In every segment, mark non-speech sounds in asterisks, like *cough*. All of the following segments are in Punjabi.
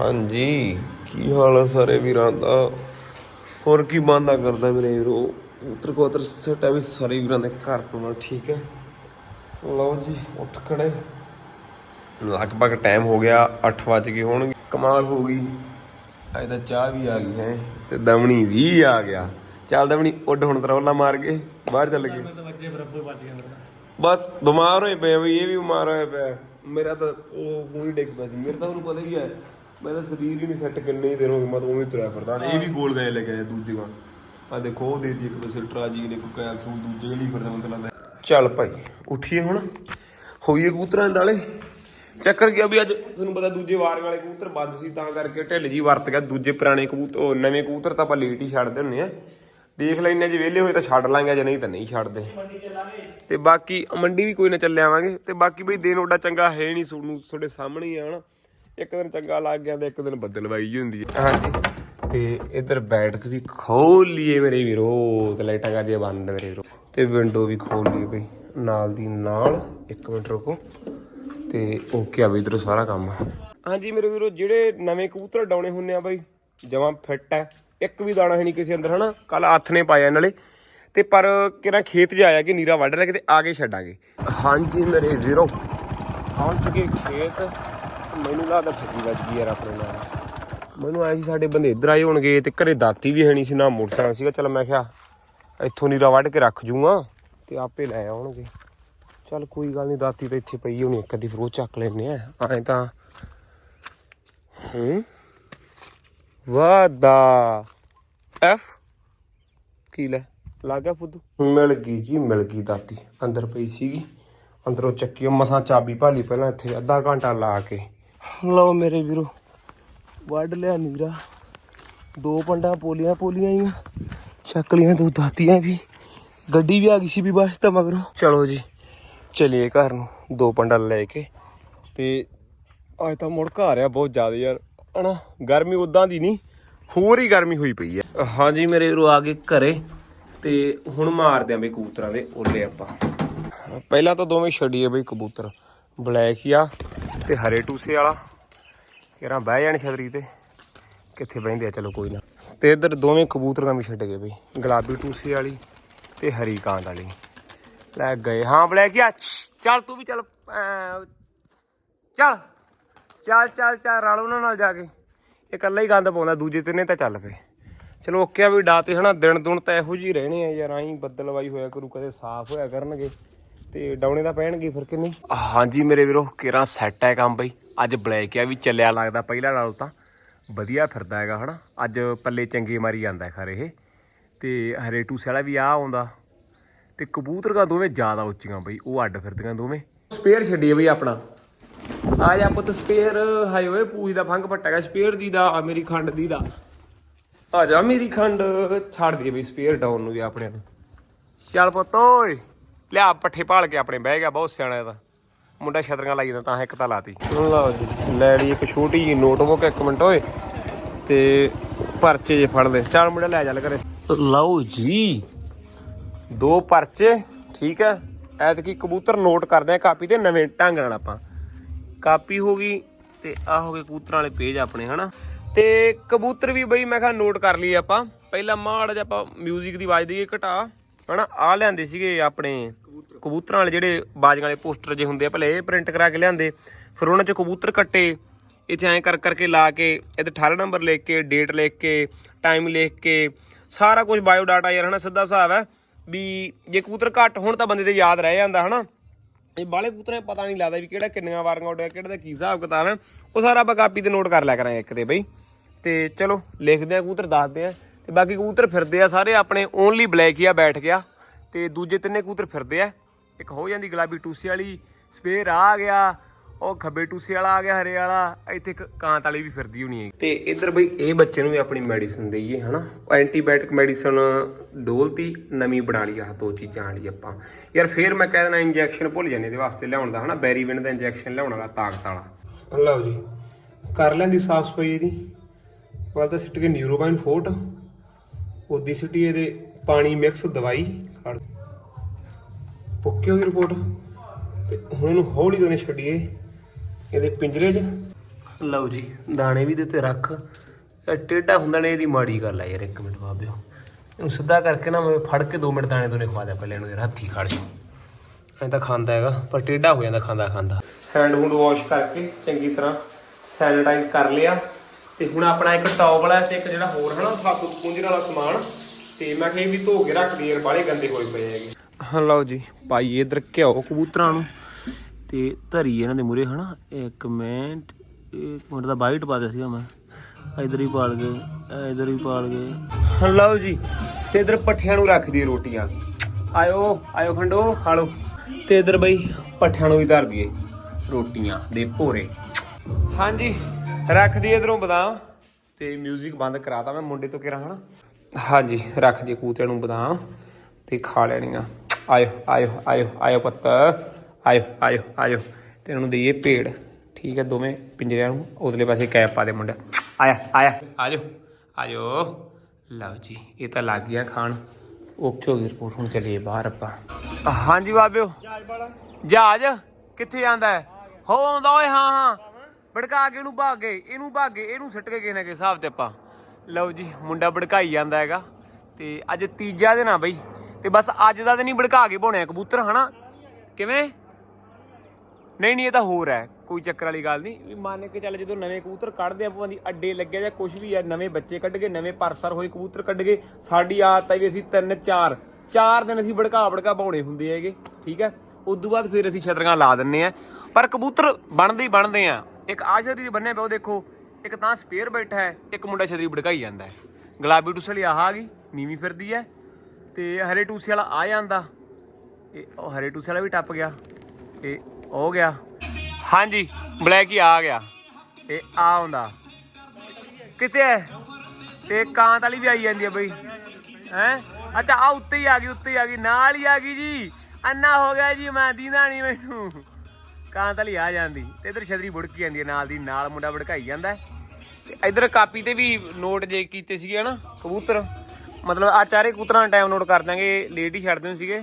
ਹਾਂਜੀ ਕੀ ਹਾਲ ਆ ਸਾਰੇ ਵੀਰਾਂ ਦਾ? ਹੋਰ ਕੀ ਬੰਦਾ ਕਰਦਾ ਮੇਰੇ ਵੀਰੋ? ਉਤਰ ਕੋਤਰ ਸੱਟ ਹੈ ਵੀ ਸਾਰੇ ਵੀਰਾਂ ਦੇ ਘਰ ਤੋਂ ਠੀਕ ਹੈ? ਲਓ ਜੀ ਉੱਠ ਖੜੇ। ਲਗਭਗ ਟਾਈਮ ਹੋ ਗਿਆ 8 ਵਜ ਗਏ ਹੋਣਗੇ। ਕਮਾਲ ਹੋ ਗਈ। ਅੱਜ ਤਾਂ ਚਾਹ ਵੀ ਆ ਗਈ ਹੈ ਤੇ ਦਮਣੀ ਵੀ ਆ ਗਿਆ। ਚੱਲ ਦਮਣੀ ਉੱਡ ਹੁਣ ਤਰੌਲਾ ਮਾਰ ਕੇ ਬਾਹਰ ਚੱਲ ਗਏ। ਬਸ ਬਿਮਾਰ ਹੋਏ ਪਏ ਆ ਬਈ ਇਹ ਵੀ ਬਿਮਾਰ ਹੋਇਆ ਪਿਆ। ਮੇਰਾ ਤਾਂ ਉਹ ਪੂਰੀ ਡਿੱਗ ਪਿਆ ਸੀ। ਮੇਰਾ ਤਾਂ ਉਹਨੂੰ ਪਤਾ ਹੀ ਹੈ। ਮੈਂ ਤਾਂ ਸਰੀਰ ਹੀ ਨਹੀਂ ਸੈੱਟ ਕਿੰਨੇ ਹੀ ਦਿਨ ਹੋ ਗਏ, ਮੈਂ ਤਾਂ ਉਵੇਂ ਹੀ ਤੁਰਿਆ ਫਿਰਦਾ। ਇਹ ਵੀ ਗੋਲ ਗਏ ਲੈ ਗਏ ਦੂਜੇ ਵਾਂ ਆ ਦੇਖੋ, ਉਹ ਦੇ ਦੀ ਇੱਕ ਤਾਂ ਸਿਟਰਾਜੀ ਨੇ ਕੋਈ ਕੈਪਸੂਲ ਦੂਜੇ ਲਈ ਫਿਰਦਾ, ਮੈਨੂੰ ਲੱਗਦਾ। ਚੱਲ ਭਾਈ, ਉੱਠੀਏ ਹੁਣ। ਹੋਈਏ ਕਬੂਤਰਾਂ ਦੇ ਦਾਲੇ ਚੱਕਰ ਗਿਆ ਵੀ ਅੱਜ ਤੁਹਾਨੂੰ ਪਤਾ ਦੂਜੇ ਵਾਰ ਵਾਲੇ ਕਬੂਤਰ ਵੱਧ ਸੀ, ਤਾਂ ਕਰਕੇ ਢਿੱਲ ਜੀ ਵਰਤ ਗਿਆ। ਦੂਜੇ ਪੁਰਾਣੇ ਕਬੂਤਰ ਨਵੇਂ ਕਬੂਤਰ ਤਾਂ ਆਪਾਂ ਲੇਟ ਹੀ ਛੱਡਦੇ ਹੁੰਨੇ ਆ। ਦੇਖ ਲੈਨੇ ਜੇ ਵਿਹਲੇ ਹੋਏ ਤਾਂ ਛੱਡ ਲਾਂਗੇ, ਜੇ ਨਹੀਂ ਤਾਂ ਨਹੀਂ ਛੱਡਦੇ। ਤੇ ਬਾਕੀ, ਮੰਡੀ ਵੀ ਕੋਈ ਨਾ ਚੱਲੇ ਆਵਾਂਗੇ। ਤੇ ਬਾਕੀ ਬਈ ਦਿਨ ਓਡਾ ਚੰਗਾ ਹੈ ਨਹੀਂ ਤੁਹਾਨੂੰ ਤੁਹਾਡੇ ਸਾਹਮਣੇ ਹੀ ਆ, ਹਨਾ। ਇੱਕ ਦਿਨ ਚੰਗਾ ਲੱਗ ਗਿਆ ਤੇ ਇੱਕ ਦਿਨ ਬੱਦਲਵਾਈ ਜੀ ਹੁੰਦੀ ਹੈ। ਹਾਂਜੀ। ਤੇ ਇੱਧਰ ਬੈਠ ਕੇ ਵੀ ਖੋਲ ਲਈਏ ਮੇਰੇ ਵੀਰੋ ਤੇ ਲਾਈਟਾਂ ਕਰ ਜੇ ਬੰਦ ਮੇਰੇ ਵੀਰੋ। ਤੇ ਵਿੰਡੋ ਵੀ ਖੋਲ ਲਈਏ ਬਈ ਨਾਲ ਦੀ ਨਾਲ ਇੱਕ ਮਿੰਟ ਰੁਕੋ। ਤੇ ਓਕੇ ਆ ਬਈ ਇਧਰੋਂ ਸਾਰਾ ਕੰਮ। ਹਾਂਜੀ ਮੇਰੇ ਵੀਰੋ ਜਿਹੜੇ ਨਵੇਂ ਕਬੂਤਰ ਡਾਉਣੇ ਹੁੰਨੇ ਆ ਬਈ ਜਮਾਂ ਫਿੱਟ ਹੈ। ਇੱਕ ਵੀ ਦਾਣਾ ਹੈ ਨਹੀਂ ਕਿਸੇ ਅੰਦਰ ਹਨਾ? ਕੱਲ ਹੱਥ ਨੇ ਪਾਇਆ ਨਾਲੇ ਤੇ ਪਰ ਕਿਹੜਾ ਖੇਤ 'ਚ ਆਇਆ ਕਿ ਨੀਰਾ ਵੱਢ ਲੈ ਕਿਤੇ ਆ ਕੇ ਛੱਡਾਂਗੇ ਹਾਂਜੀ ਮੇਰੇ ਵੀਰੋ। ਪਹੁੰਚ ਗਏ ਖੇਤ। ਮੈਨੂੰ ਲੱਗਦਾ ਫੱਜੀ ਵੱਜ ਗਈ ਯਾਰ ਆਪਣੇ ਨਾਲ। ਮੈਨੂੰ ਆਇਆ ਸੀ ਸਾਡੇ ਬੰਦੇ ਇੱਧਰ ਆਏ ਹੋਣਗੇ ਤੇ ਘਰੇ ਦਾਤੀ ਵੀ ਹੈ ਨਹੀਂ ਸੀ, ਨਾ ਮੋਟਰਸਾਈਕਲ ਸੀਗਾ। ਚਲ ਮੈਂ ਕਿਹਾ, ਇੱਥੋਂ ਨੀਰਾ ਵੱਢ ਕੇ ਰੱਖ ਜੂਗਾ ਤੇ ਆਪੇ ਲੈ ਆਉਣਗੇ। ਚੱਲ ਕੋਈ ਗੱਲ ਨਹੀਂ, ਦਾਤੀ ਤਾਂ ਇੱਥੇ ਪਈ ਹੋਣੀ, ਇੱਕ ਅੱਧੀ ਫਿਰ ਉਹ ਚੱਕ ਲੈਨੇ ਆ। ਐਂ ਤਾਂ, ਹੂੰ? ਵਾਹ ਦਾ ਐਫ? ਕੀ ਲੈ? ਲੱਗ ਗਿਆ ਫੁੱਦੂ? ਮਿਲ ਗਈ ਜੀ, ਮਿਲ ਗਈ ਦਾਤੀ। ਅੰਦਰ ਪਈ ਸੀਗੀ। ਅੰਦਰੋਂ ਚੱਕੀ, ਉਹ ਮਸਾਂ ਚਾਬੀ ਭਾਲੀ ਪਹਿਲਾਂ ਇੱਥੇ, ਅੱਧਾ ਘੰਟਾ ਲਾ ਕੇ। ਲਓ ਮੇਰੇ ਵੀਰੋ, ਵੱਢ ਲਿਆ ਨੀਰਾ। ਦੋ ਪੰਡਾ ਪੋਲੀਆਂ ਪੋਲੀਆਂ ਹੀ ਚੱਕਲੀਆਂ ਦੋ ਦਾਤੀਆਂ ਵੀ। ਗੱਡੀ ਵੀ ਆ ਗਈ ਸੀ ਵੀ ਬਸ ਤਾਂ ਮਗਰੋਂ। ਚਲੋ ਜੀ, ਚਲੀਏ ਘਰ ਨੂੰ, ਦੋ ਪੰਡਾ ਲੈ ਕੇ। ਤੇ ਅੱਜ ਤਾਂ ਮੁੜ ਘਰ ਆ ਬਹੁਤ ਜ਼ਿਆਦਾ ਯਾਰ, ਹਨਾ? ਗਰਮੀ ਉਦਾਂ ਦੀ ਨਹੀਂ, ਹੋਰ ਹੀ ਗਰਮੀ ਹੋਈ ਪਈ ਹੈ ਹਾਂਜੀ ਮੇਰੇ ਵੀਰੋ, ਆ ਗਏ ਘਰੇ। ਤੇ ਹੁਣ ਮਾਰਦੇ ਆਂ ਬਈ ਕਬੂਤਰਾਂ ਦੇ ਓਲੇ ਆਪਾਂ। ਪਹਿਲਾਂ ਤਾਂ ਦੋਵੇਂ ਛੱਡੀਏ ਬਈ ਕਬੂਤਰ। ਬਲੈਕ ਹੀ ਆ। ਤੇ ਹਰੇ ਟੂਸੇ ਵਾਲਾ। ਕਿਹੜਾ ਬਹਿ ਜਾਣ ਛਤਰੀ ਤੇ। ਕਿੱਥੇ ਬਹਿੰਦੇ ਆ? ਚਲੋ ਕੋਈ ਨਾ। ਤੇ ਇੱਧਰ ਦੋਵੇਂ ਕਬੂਤਰਾਂ ਵੀ ਛੱਡ ਗਏ ਬਈ। ਗੁਲਾਬੀ ਟੂਸੇ ਵਾਲੀ ਤੇ ਹਰੀ ਕਾਂਡ ਵਾਲੀ। ਲੈ ਗਏ। ਹਾਂ, ਬਲੈਕ ਆ। ਚੱਲ ਤੂੰ ਵੀ ਚੱਲ। ਚੱਲ। ਚੱਲ ਚੱਲ ਚੱਲ। ਰਲ ਉਹਨਾਂ ਨਾਲ ਜਾ ਕੇ। ਇਹ ਇਕੱਲਾ ਹੀ ਗੰਦ ਪਾਉਂਦਾ, ਦੂਜੇ ਤਿੰਨੇ ਤਾਂ ਚੱਲ ਪਏ। ਚਲੋ, ਓਕੇ ਆ ਵੀ ਡਾਤੇ ਹਨਾ। ਦਿਨ ਦੁਨ ਤਾਂ ਇਹੋ ਜਿਹੀ ਰਹਿਣੇ ਆ ਯਾਰ। ਆਈ ਬੱਦਲਵਾਈ ਹੋਇਆ ਕਰੂ, ਕਦੇ ਸਾਫ਼ ਹੋਇਆ ਕਰਨਗੇ। ਤੇ ਡਾਉਣੇ ਤਾਂ ਪੈਣਗੇ ਫਿਰ ਕਿ ਨਹੀਂ? ਹਾਂਜੀ ਮੇਰੇ ਵੀਰੋ ਕਿਰਾਂ ਸੈੱਟ ਹੈ ਕੰਮ ਬਈ। ਅੱਜ ਬਲੈਕ ਆ ਵੀ ਚੱਲਿਆ ਲੱਗਦਾ ਪਹਿਲਾਂ ਨਾਲੋਂ ਤਾਂ। ਵਧੀਆ ਫਿਰਦਾ ਹੈਗਾ ਹਨਾ? ਅੱਜ ਪੱਲੇ ਚੰਗੇ ਮਾਰੀ ਜਾਂਦਾ ਹੈ ਖਰੇ ਇਹ। ਤੇ ਹਰੇ ਟੂਸੇ ਵਾਲਾ ਵੀ ਆ ਆਉਂਦਾ। ਤੇ ਕਬੂਤਰਾਂ ਦੋਵੇਂ ਜ਼ਿਆਦਾ ਉੱਚੀਆਂ ਬਈ ਉਹ ਅੱਡ ਫਿਰਦੀਆਂ ਦੋਵੇਂ। ਸਪੇਅਰ ਛੱਡੀਏ ਬਈ ਆਪਣਾ। ਆ ਜਾ ਪੁੱਤ ਸਪੇਅਰ। ਹਾਏ ਓਏ ਪੂਜ ਦਾ ਫੰਗ ਪੱਟਾਗਾ ਸਪੇਅਰ ਦੀ ਦਾ ਆ ਮੇਰੀ ਖੰਡ ਦੀ ਦਾ। ਆ ਜਾ ਮੇਰੀ ਖੰਡ ਛੱਡ ਦਈਏ ਬਈ ਸਪੇਅਰ ਡਾਊਨ ਨੂੰ ਵੀ ਆਪਣੇ ਨੂੰ। ਚੱਲ ਪੁੱਤ ਓਏ। ਲਿਆ ਪੱਠੇ ਭਾਲ ਕੇ ਆਪਣੇ ਬਹਿ ਗਿਆ ਬਹੁਤ ਸਿਆਣਾ ਇਹਦਾ ਮੁੰਡਾ ਛਤਰੀਆਂ ਲਾਈ ਜਾਂਦਾ ਤਾਂ ਇੱਕ ਤਾਂ ਲਾਤੀ। ਲਓ ਜੀ ਲੈ ਲਈ ਇੱਕ ਛੋਟੀ ਜੀ ਨੋਟਬੁੱਕ ਇੱਕ ਮਿੰਟ ਓਏ। ਤੇ ਪਰਚੇ ਜੇ ਫੜ ਲੈ ਚੱਲ ਮੁੰਡਾ ਲੈ ਚੱਲ ਘਰੇ। ਲਓ ਜੀ। ਦੋ ਪਰਚੇ ਠੀਕ ਹੈ। ਐਤਕੀ ਕਬੂਤਰ ਨੋਟ ਕਰਦੇ ਆ ਕਾਪੀ ਤੇ ਨਵੇਂ ਢੰਗ ਨਾਲ ਆਪਾਂ। ਕਾਪੀ ਹੋ ਗਈ ਤੇ ਆ ਹੋ ਗਏ ਕਬੂਤਰਾਂ ਵਾਲੇ ਪੇਜ ਆਪਣੇ ਹਨਾ। ਤੇ ਕਬੂਤਰ ਵੀ ਬਈ ਮੈਂ ਕਿਹਾ ਨੋਟ ਕਰ ਲਈ ਆਪਾਂ। ਪਹਿਲਾਂ ਮਾੜਾ ਜਿਹਾ ਆਪਾਂ 뮤직 ਦੀ ਆਵਾਜ਼ ਦੇਈਏ ਘਟਾ। ਹਨਾ ਆ ਲਿਆਂਦੇ ਸੀਗੇ ਆਪਣੇ ਕਬੂਤਰਾਂ ਵਾਲੇ ਜਿਹੜੇ ਬਾਜੀਆਂ ਵਾਲੇ ਪੋਸਟਰ ਜੇ ਹੁੰਦੇ ਆ, ਭਲੇ ਇਹ ਪ੍ਰਿੰਟ ਕਰਾ ਕੇ ਲਿਆਂਦੇ। ਫਿਰ ਉਹਨਾਂ 'ਚ ਕਬੂਤਰ ਕੱਟੇ, ਇੱਥੇ ਐਂ ਕਰ ਕਰਕੇ ਲਾ ਕੇ, ਇੱਥੇ 18 ਨੰਬਰ ਲਿਖ ਕੇ ਡੇਟ ਲਿਖ ਕੇ ਟਾਈਮ ਲਿਖ ਕੇ, ਸਾਰਾ ਕੁਝ ਬਾਇਓ ਡਾਟਾ ਯਾਰ, ਹਨਾ, ਸਿੱਧਾ ਹਿਸਾਬ ਹੈ ਵੀ ਜੇ ਕਬੂਤਰ ਘੱਟ ਹੋਣ ਤਾਂ ਬੰਦੇ ਤੇ ਯਾਦ ਰਹਿ ਜਾਂਦਾ, ਹਨਾ। ਇਹ ਬਾਲੇ ਕਬੂਤਰਾਂ ਪਤਾ ਨਹੀਂ ਲੱਗਦਾ ਵੀ ਕਿਹੜਾ ਕਿੰਨੀਆਂ ਵਾਰੀਆਂ ਉੱਡਿਆ ਕਿਹੜਾ ਦਾ ਕੀ ਹਿਸਾਬ ਕਿਤਾਬ ਹੈ। ਉਹ ਸਾਰਾ ਆਪਾਂ ਕਾਪੀ ਤੇ ਨੋਟ ਕਰ ਲਿਆ ਕਰਾਂਗੇ ਇੱਕ ਤੇ ਬਈ। ਤੇ ਚਲੋ, ਲਿਖਦੇ ਆ ਕਬੂਤਰ, ਦੱਸਦੇ ਆ। ਤੇ ਬਾਕੀ ਕਬੂਤਰ ਫਿਰਦੇ ਆ ਸਾਰੇ, ਆਪਣੇ ਓਨਲੀ ਬਲੈਕ ਹੀ ਆ, ਬੈਠ ਗਿਆ। ਤੇ ਦੂਜੇ ਤਿੰਨੇ ਕਬੂਤਰ ਫਿਰਦੇ ਆ। ਇੱਕ ਹੋ ਜਾਂਦੀ ਗੁਲਾਬੀ ਟੂਸੇ ਵਾਲੀ, ਸਪੇਅਰ ਆ ਗਿਆ, ਉਹ ਖੱਬੇ ਟੂਸੇ ਵਾਲਾ ਆ ਗਿਆ, ਹਰੇ ਵਾਲਾ, ਇੱਥੇ ਇੱਕ ਕਾਂਤ ਵਾਲੀ ਵੀ ਫਿਰਦੀ ਹੋਣੀ ਹੈ ਤੇ ਇੱਧਰ ਬਈ, ਇਹ ਬੱਚੇ ਨੂੰ ਵੀ ਆਪਣੀ ਮੈਡੀਸਨ ਦਈਏ, ਹਨਾ? ਐਂਟੀਬਾਇਓਟਿਕ ਮੈਡੀਸਨ ਡੋਲਤੀ, ਨਵੀਂ ਬਣਾ ਲਈ ਆਹ ਦੋ ਚੀਜ਼ਾਂ ਵਾਲੀ ਆਪਾਂ। ਯਾਰ ਫੇਰ ਮੈਂ ਕਹਿ ਦੇਣਾ ਇੰਜੈਕਸ਼ਨ ਭੁੱਲ ਜਾਂਦੇ ਇਹਦੇ ਵਾਸਤੇ ਲਿਆਉਣ ਦਾ, ਹਨਾ? ਬੈਰੀਵਿਨ ਦਾ ਇੰਜੈਕਸ਼ਨ ਲਿਆਉਣ ਵਾਲਾ, ਤਾਕਤ ਵਾਲਾ। ਲਓ ਜੀ, ਕਰ ਲੈਂਦੀ ਸਾਫ਼ ਸਫ਼ਾਈ ਇਹਦੀ। ਵੱਲ ਤਾਂ ਸਿੱਟ ਕੇ ਨਿਊਰੋਬਾਈਨ ਫੋਰਟ ਉਹਦੀ ਸਿੱਟੀ ਇਹਦੇ ਪਾਣੀ ਮਿਕਸ ਦਵਾਈ ਖੜ। ਓਕੇ ਹੋਈ ਰਿਪੋਰਟ ਤੇ ਹੁਣ ਇਹਨੂੰ ਹੌਲੀ ਕਰਨੇ ਛੱਡੀਏ ਇਹਦੇ ਪਿੰਜਰੇ 'ਚ। ਲਓ ਜੀ, ਦਾਣੇ ਵੀ ਦਿੱਤੇ ਰੱਖ। ਇਹ ਟੇਢਾ ਹੁੰਦਾ ਨੇ, ਇਹਦੀ ਮਾੜੀ ਗੱਲ ਆ ਯਾਰ, ਇੱਕ ਮਿੰਟ ਬਾਬਿਓ ਇਹਨੂੰ ਸਿੱਧਾ ਕਰਕੇ ਨਾ ਮੈਂ ਫੜ ਕੇ 2 ਮਿੰਟ ਦਾਣੇ ਦੋਨੇ ਖਵਾ ਦਿਆ ਪਹਿਲੇ ਇਹਨੂੰ ਯਾਰ ਹੱਥੀ ਖੜ ਜਾ। ਐਂ ਤਾਂ ਖਾਂਦਾ ਹੈਗਾ, ਪਰ ਟੇਢਾ ਹੋ ਜਾਂਦਾ ਖਾਂਦਾ ਖਾਂਦਾ ਹੈਂਡ ਹੂੰਡ ਵਾਸ਼ ਕਰਕੇ ਚੰਗੀ ਤਰ੍ਹਾਂ ਸੈਨੀਟਾਈਜ਼ ਕਰ ਲਿਆ। ਤੇ ਹੁਣ ਆਪਣਾ ਇੱਕ ਟਾਵਲ ਹੈ ਤੇ ਇੱਕ ਜਿਹੜਾ ਹੋਰ ਹਨਾ ਸਾਬੂ ਪੁੰਜਣ ਵਾਲਾ ਸਮਾਨ, ਤੇ ਮੈਂ ਕਿਹਾ ਵੀ ਧੋ ਕੇ ਰੱਖ ਦੀ ਯਾਰ ਬਾਲੇ ਗੰਦੇ ਹੋਏ ਪਏ ਹੈਗੇ। ਹਾਂ, ਲਓ ਜੀ, ਪਾਈ ਇਧਰ ਘਿਓ ਕਬੂਤਰਾਂ ਨੂੰ, ਤੇ ਧਰੀ ਇਹਨਾਂ ਦੇ ਮੂਰੇ ਹਨਾ, ਇੱਕ ਮਿੰਟ ਇੱਕ ਮਿੰਟ ਦਾ ਬਾਈਟ ਪਾ ਦਿਆ ਸੀਗਾ ਮੈਂ। ਇਧਰ ਹੀ ਪਾਲ ਗਏ, ਇਧਰ ਹੀ ਪਾਲ ਗਏ। ਲਓ ਜੀ, ਤੇ ਇਧਰ ਪੱਠਿਆਂ ਨੂੰ ਰੱਖਦੀ ਰੋਟੀਆਂ। ਆਇਓ ਆਇਓ ਖੰਡੋ, ਖਾ ਲਓ। ਤੇ ਇਧਰ ਬਈ, ਪੱਠਿਆਂ ਨੂੰ ਵੀ ਧਰ ਦਈਏ ਰੋਟੀਆਂ ਦੇ ਭੋਰੇ। ਹਾਂਜੀ ਰੱਖ ਦਈਏ ਇਧਰੋਂ ਬਦਾਮ ਤੇ 뮤직 ਬੰਦ ਕਰਾਤਾ ਮੈਂ ਮੁੰਡੇ ਤੋਂ ਕਿਹਾ ਹਨਾ? ਹਾਂਜੀ ਰੱਖ ਦਈਏ ਕੂਤਿਆਂ ਨੂੰ ਬਦਾਮ ਤੇ ਖਾ ਲੈਣੀਆਂ। ਆਇਓ ਆਇਓ ਆਇਓ ਆਇਓ ਪੁੱਤ। ਆਇਓ ਆਇਓ ਆਇਓ। ਤੇ ਇਹਨਾਂ ਨੂੰ ਦਈਏ ਪੇੜ। ਠੀਕ ਹੈ ਦੋਵੇਂ ਪਿੰਜਰਿਆਂ ਨੂੰ ਉਧਰਲੇ ਪਾਸੇ ਕੈਪ ਪਾ ਦੇ ਮੁੰਡਾ। ਆਇਆ ਆਇਆ। ਆਜੋ ਆਜੋ। ਲਓ ਜੀ ਇਹ ਤਾਂ ਲੱਗ ਗਿਆ ਖਾਣ। ਓਕੇ ਹੋ ਗਈ ਰਿਪੋਰਟ ਹੁਣ ਚੱਲੀਏ ਬਾਹਰ ਆਪਾਂ। ਹਾਂਜੀ ਬਾਬਿਓ। ਜਹਾਜ਼? ਕਿੱਥੇ ਜਾਂਦਾ ਹੈ? ਹੋ ਆਉਂਦਾ ਓਏ ਹਾਂ ਹਾਂ। ਭੜਕਾ ਕੇ ਇਹਨੂੰ ਭਾਗੇ ਇਹਨੂੰ ਭਾਗੇ ਇਹਨੂੰ ਸਿੱਟ ਕੇ ਕਿਸੇ ਨਾ ਕਿਸੇ ਹਿਸਾਬ ਤੇ ਆਪਾਂ। ਲਓ ਜੀ, ਮੁੰਡਾ ਭੜਕਾਈ ਜਾਂਦਾ ਹੈਗਾ। ਤੇ ਅੱਜ ਤੀਜਾ ਦਿਨ ਆ ਬਈ। ਤੇ ਬਸ ਅੱਜ ਦਾ ਦਿਨ ਹੀ ਭੜਕਾ ਕੇ ਪਾਉਣੇ ਆ ਕਬੂਤਰ, ਹਨਾ? ਕਿਵੇਂ? ਨਹੀਂ ਨਹੀਂ, ਇਹ ਤਾਂ ਹੋਰ ਹੈ। ਕੋਈ ਚੱਕਰ ਵਾਲੀ ਗੱਲ ਨਹੀਂ। ਵੀ ਮੰਨ ਕੇ ਚੱਲ ਜਦੋਂ ਨਵੇਂ ਕਬੂਤਰ ਕੱਢਦੇ ਆ ਭਾਵੇਂ ਦੀ ਅੱਡੇ ਲੱਗਿਆ ਜਾਂ ਕੁਝ ਵੀ ਆ, ਨਵੇਂ ਬੱਚੇ ਕੱਢ ਗਏ ਨਵੇਂ ਪਰਸਰ ਹੋਏ ਕਬੂਤਰ ਕੱਢ ਗਏ ਸਾਡੀ ਆਦਤ ਹੈ ਵੀ ਅਸੀਂ ਤਿੰਨ, ਚਾਰ ਚਾਰ ਦਿਨ ਅਸੀਂ ਭੜਕਾ ਭੜਕਾ ਪਾਉਣੇ ਹੁੰਦੇ ਹੈਗੇ। ਠੀਕ ਹੈ? ਉਦੋਂ ਬਾਅਦ ਫਿਰ ਅਸੀਂ ਛਤਰੀਆਂ ਲਾ ਦਿੰਨੇ ਆ। ਪਰ ਕਬੂਤਰ ਬਣਦੇ ਹੀ ਬਣਦੇ ਆ। ਇੱਕ ਆਹ ਛਤਰੀ ਦੇ ਬੰਨੇ ਪਿਆ, ਉਹ ਦੇਖੋ, ਇੱਕ ਤਾਂ ਸਪੇਅਰ ਬੈਠਾ ਹੈ, ਇੱਕ ਮੁੰਡਾ ਛਤਰੀ ਭੜਕਾਈ ਜਾਂਦਾ ਹੈ। ਗੁਲਾਬੀ ਟੂਸੇ ਵਾਲੀ ਆਹ ਆ ਗਈ, ਨੀਵੀਂ ਫਿਰਦੀ ਹੈ, ਤੇ ਹਰੇ ਟੂਸੇ ਵਾਲਾ ਆ ਜਾਂਦਾ। ਇਹ ਉਹ ਹਰੇ ਟੂਸੇ ਵਾਲਾ ਵੀ ਟੱਪ ਗਿਆ, ਇਹ ਹੋ ਗਿਆ। ਹਾਂਜੀ, ਬਲੈਕ ਹੀ ਆ ਗਿਆ। ਇਹ ਆ ਹੁੰਦਾ ਕਿੱਥੇ ਹੈ? ਤੇ ਕਾਂਤ ਵਾਲੀ ਵੀ ਆਈ ਜਾਂਦੀ ਹੈ ਬਈ। ਹੈ? ਅੱਛਾ ਆ ਉੱਤੇ ਹੀ ਆ ਗਈ, ਉੱਤੇ ਹੀ ਆ ਗਈ, ਨਾਲ ਹੀ ਆ ਗਈ ਜੀ। ਅੰਨਾ ਹੋ ਗਿਆ ਜੀ, ਮੈਂ ਦੀਦਾ ਨਹੀਂ ਮੈਨੂੰ। ਕਾਂਤ ਵਾਲੀ ਆ ਜਾਂਦੀ ਤੇ ਇਧਰ ਛਤਰੀ ਬੁੜਕੀ ਜਾਂਦੀ ਹੈ ਨਾਲ ਦੀ, ਨਾਲ ਮੁੰਡਾ ਭੜਕਾਈ ਜਾਂਦਾ ਹੈ। ਤੇ ਇਧਰ ਕਾਪੀ ਤੇ ਵੀ ਨੋਟ ਜੇ ਕੀਤੇ ਸੀਗੇ ਹਨਾ, ਕਬੂਤਰ। ਮਤਲਬ ਆ ਚਾਰੇ ਕਬੂਤਰਾਂ ਦਾ ਟਾਈਮ ਨੋਟ ਕਰ ਦਾਂਗੇ ਲੇਟ ਹੀ ਛੱਡ ਦਿੰਦੇ ਸੀਗੇ।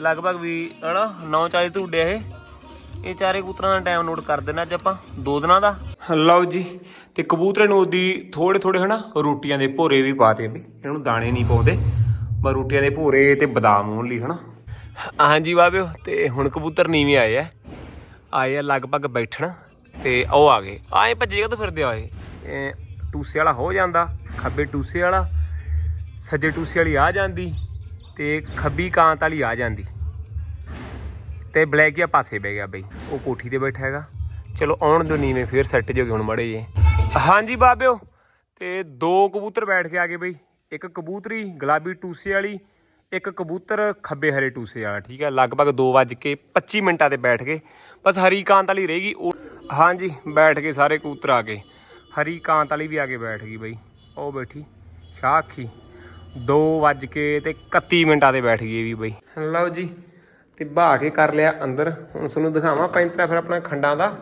ਲਗਭਗ ਵੀ ਹਨਾ 9:40 ਤੋਂ ਉੱਡਿਆ ਇਹ। ਇਹ ਚਾਰੇ ਕਬੂਤਰਾਂ ਦਾ ਟਾਈਮ ਨੋਟ ਕਰ ਦੇਣਾ ਅੱਜ ਆਪਾਂ, ਦੋ ਦਿਨਾਂ ਦਾ। ਲਓ ਜੀ, ਤੇ ਕਬੂਤਰੇ ਨੂੰ ਉਹਦੀ ਥੋੜੇ ਥੋੜੇ ਹਨਾ, ਰੋਟੀਆਂ ਦੇ ਭੋਰੇ ਵੀ ਪਾਤੇ ਵੀ, ਇਹਨਾਂ ਨੂੰ ਦਾਣੇ ਨਹੀਂ ਪਾਉਂਦੇ। ਬਸ ਰੋਟੀਆਂ ਦੇ ਭੋਰੇ ਤੇ ਬਦਾਮ ਓਨਲੀ ਹਨਾ। ਹਾਂਜੀ ਬਾਬਿਓ, ਤੇ ਹੁਣ ਕਬੂਤਰ ਨੀਵੇਂ ਆਏ ਆ। ਆਏ ਆ ਲਗਭਗ ਬੈਠਣ ਤੇ ਉਹ ਆ ਗਏ। ਆਏ ਭੱਜੇ ਕਦੋਂ ਫਿਰਦੇ ਆਏ ਟੂਸੇ ਵਾਲਾ ਹੋ ਜਾਂਦਾ, ਖੱਬੇ ਟੂਸੇ ਵਾਲਾ, ਸੱਜੇ ਟੂਸੇ ਵਾਲੀ ਆ ਜਾਂਦੀ ਤੇ ਖੱਬੀ ਕਾਂਤ ਵਾਲੀ ਆ ਜਾਂਦੀ। ਤੇ ਬਲੈਕੀਆ ਪਾਸੇ ਬਹਿ ਗਿਆ ਬਈ, ਉਹ ਕੋਠੀ ਤੇ ਬੈਠਾ ਹੈਗਾ। ਚਲੋ ਆਉਣ ਦਿਓ ਨੀਵੇਂ, ਫੇਰ ਸੈੱਟ ਜੋਗੇ ਹੁਣ ਮੜੇ ਜੇ ਹਾਂਜੀ ਬਾਬਿਓ, ਤੇ ਦੋ ਕਬੂਤਰ ਬੈਠ ਕੇ ਆ ਗਏ ਬਈ, ਇੱਕ ਕਬੂਤਰੀ ਗੁਲਾਬੀ ਟੂਸੇ ਵਾਲੀ, ਇੱਕ ਕਬੂਤਰ ਖੱਬੇ ਹਰੇ ਟੂਸੇ ਵਾਲਾ। ਠੀਕ ਹੈ, ਲਗਭਗ 2:25 ਮਿੰਟਾਂ ਤੇ ਬੈਠ ਗਏ। ਬਸ ਹਰੀਕਾਂਤ ਵਾਲੀ ਰਹੇਗੀ ਉਹ ਹਾਂਜੀ ਬੈਠ ਕੇ ਸਾਰੇ ਕਬੂਤਰ ਆ ਗਏ ਹਰੀਕਾਂਤ ਵਾਲੀ ਵੀ ਆ ਕੇ ਬੈਠ ਗਈ ਬਈ ਉਹ ਬੈਠੀ ਸ਼ਾਖੀ 2 ਵੱਜ ਕੇ ਤੇ 31 ਮਿੰਟਾਂ ਤੇ ਬੈਠ ਗਈ ਵੀ ਬਈ ਲਓ ਜੀ ਤੇ ਬਹਾ ਕੇ ਕਰ ਲਿਆ ਅੰਦਰ ਹੁਣ ਤੁਹਾਨੂੰ ਦਿਖਾਵਾਂ ਪੈਂਤਰਾ ਫਿਰ ਆਪਣਾ ਖੰਡਾਂ ਦਾ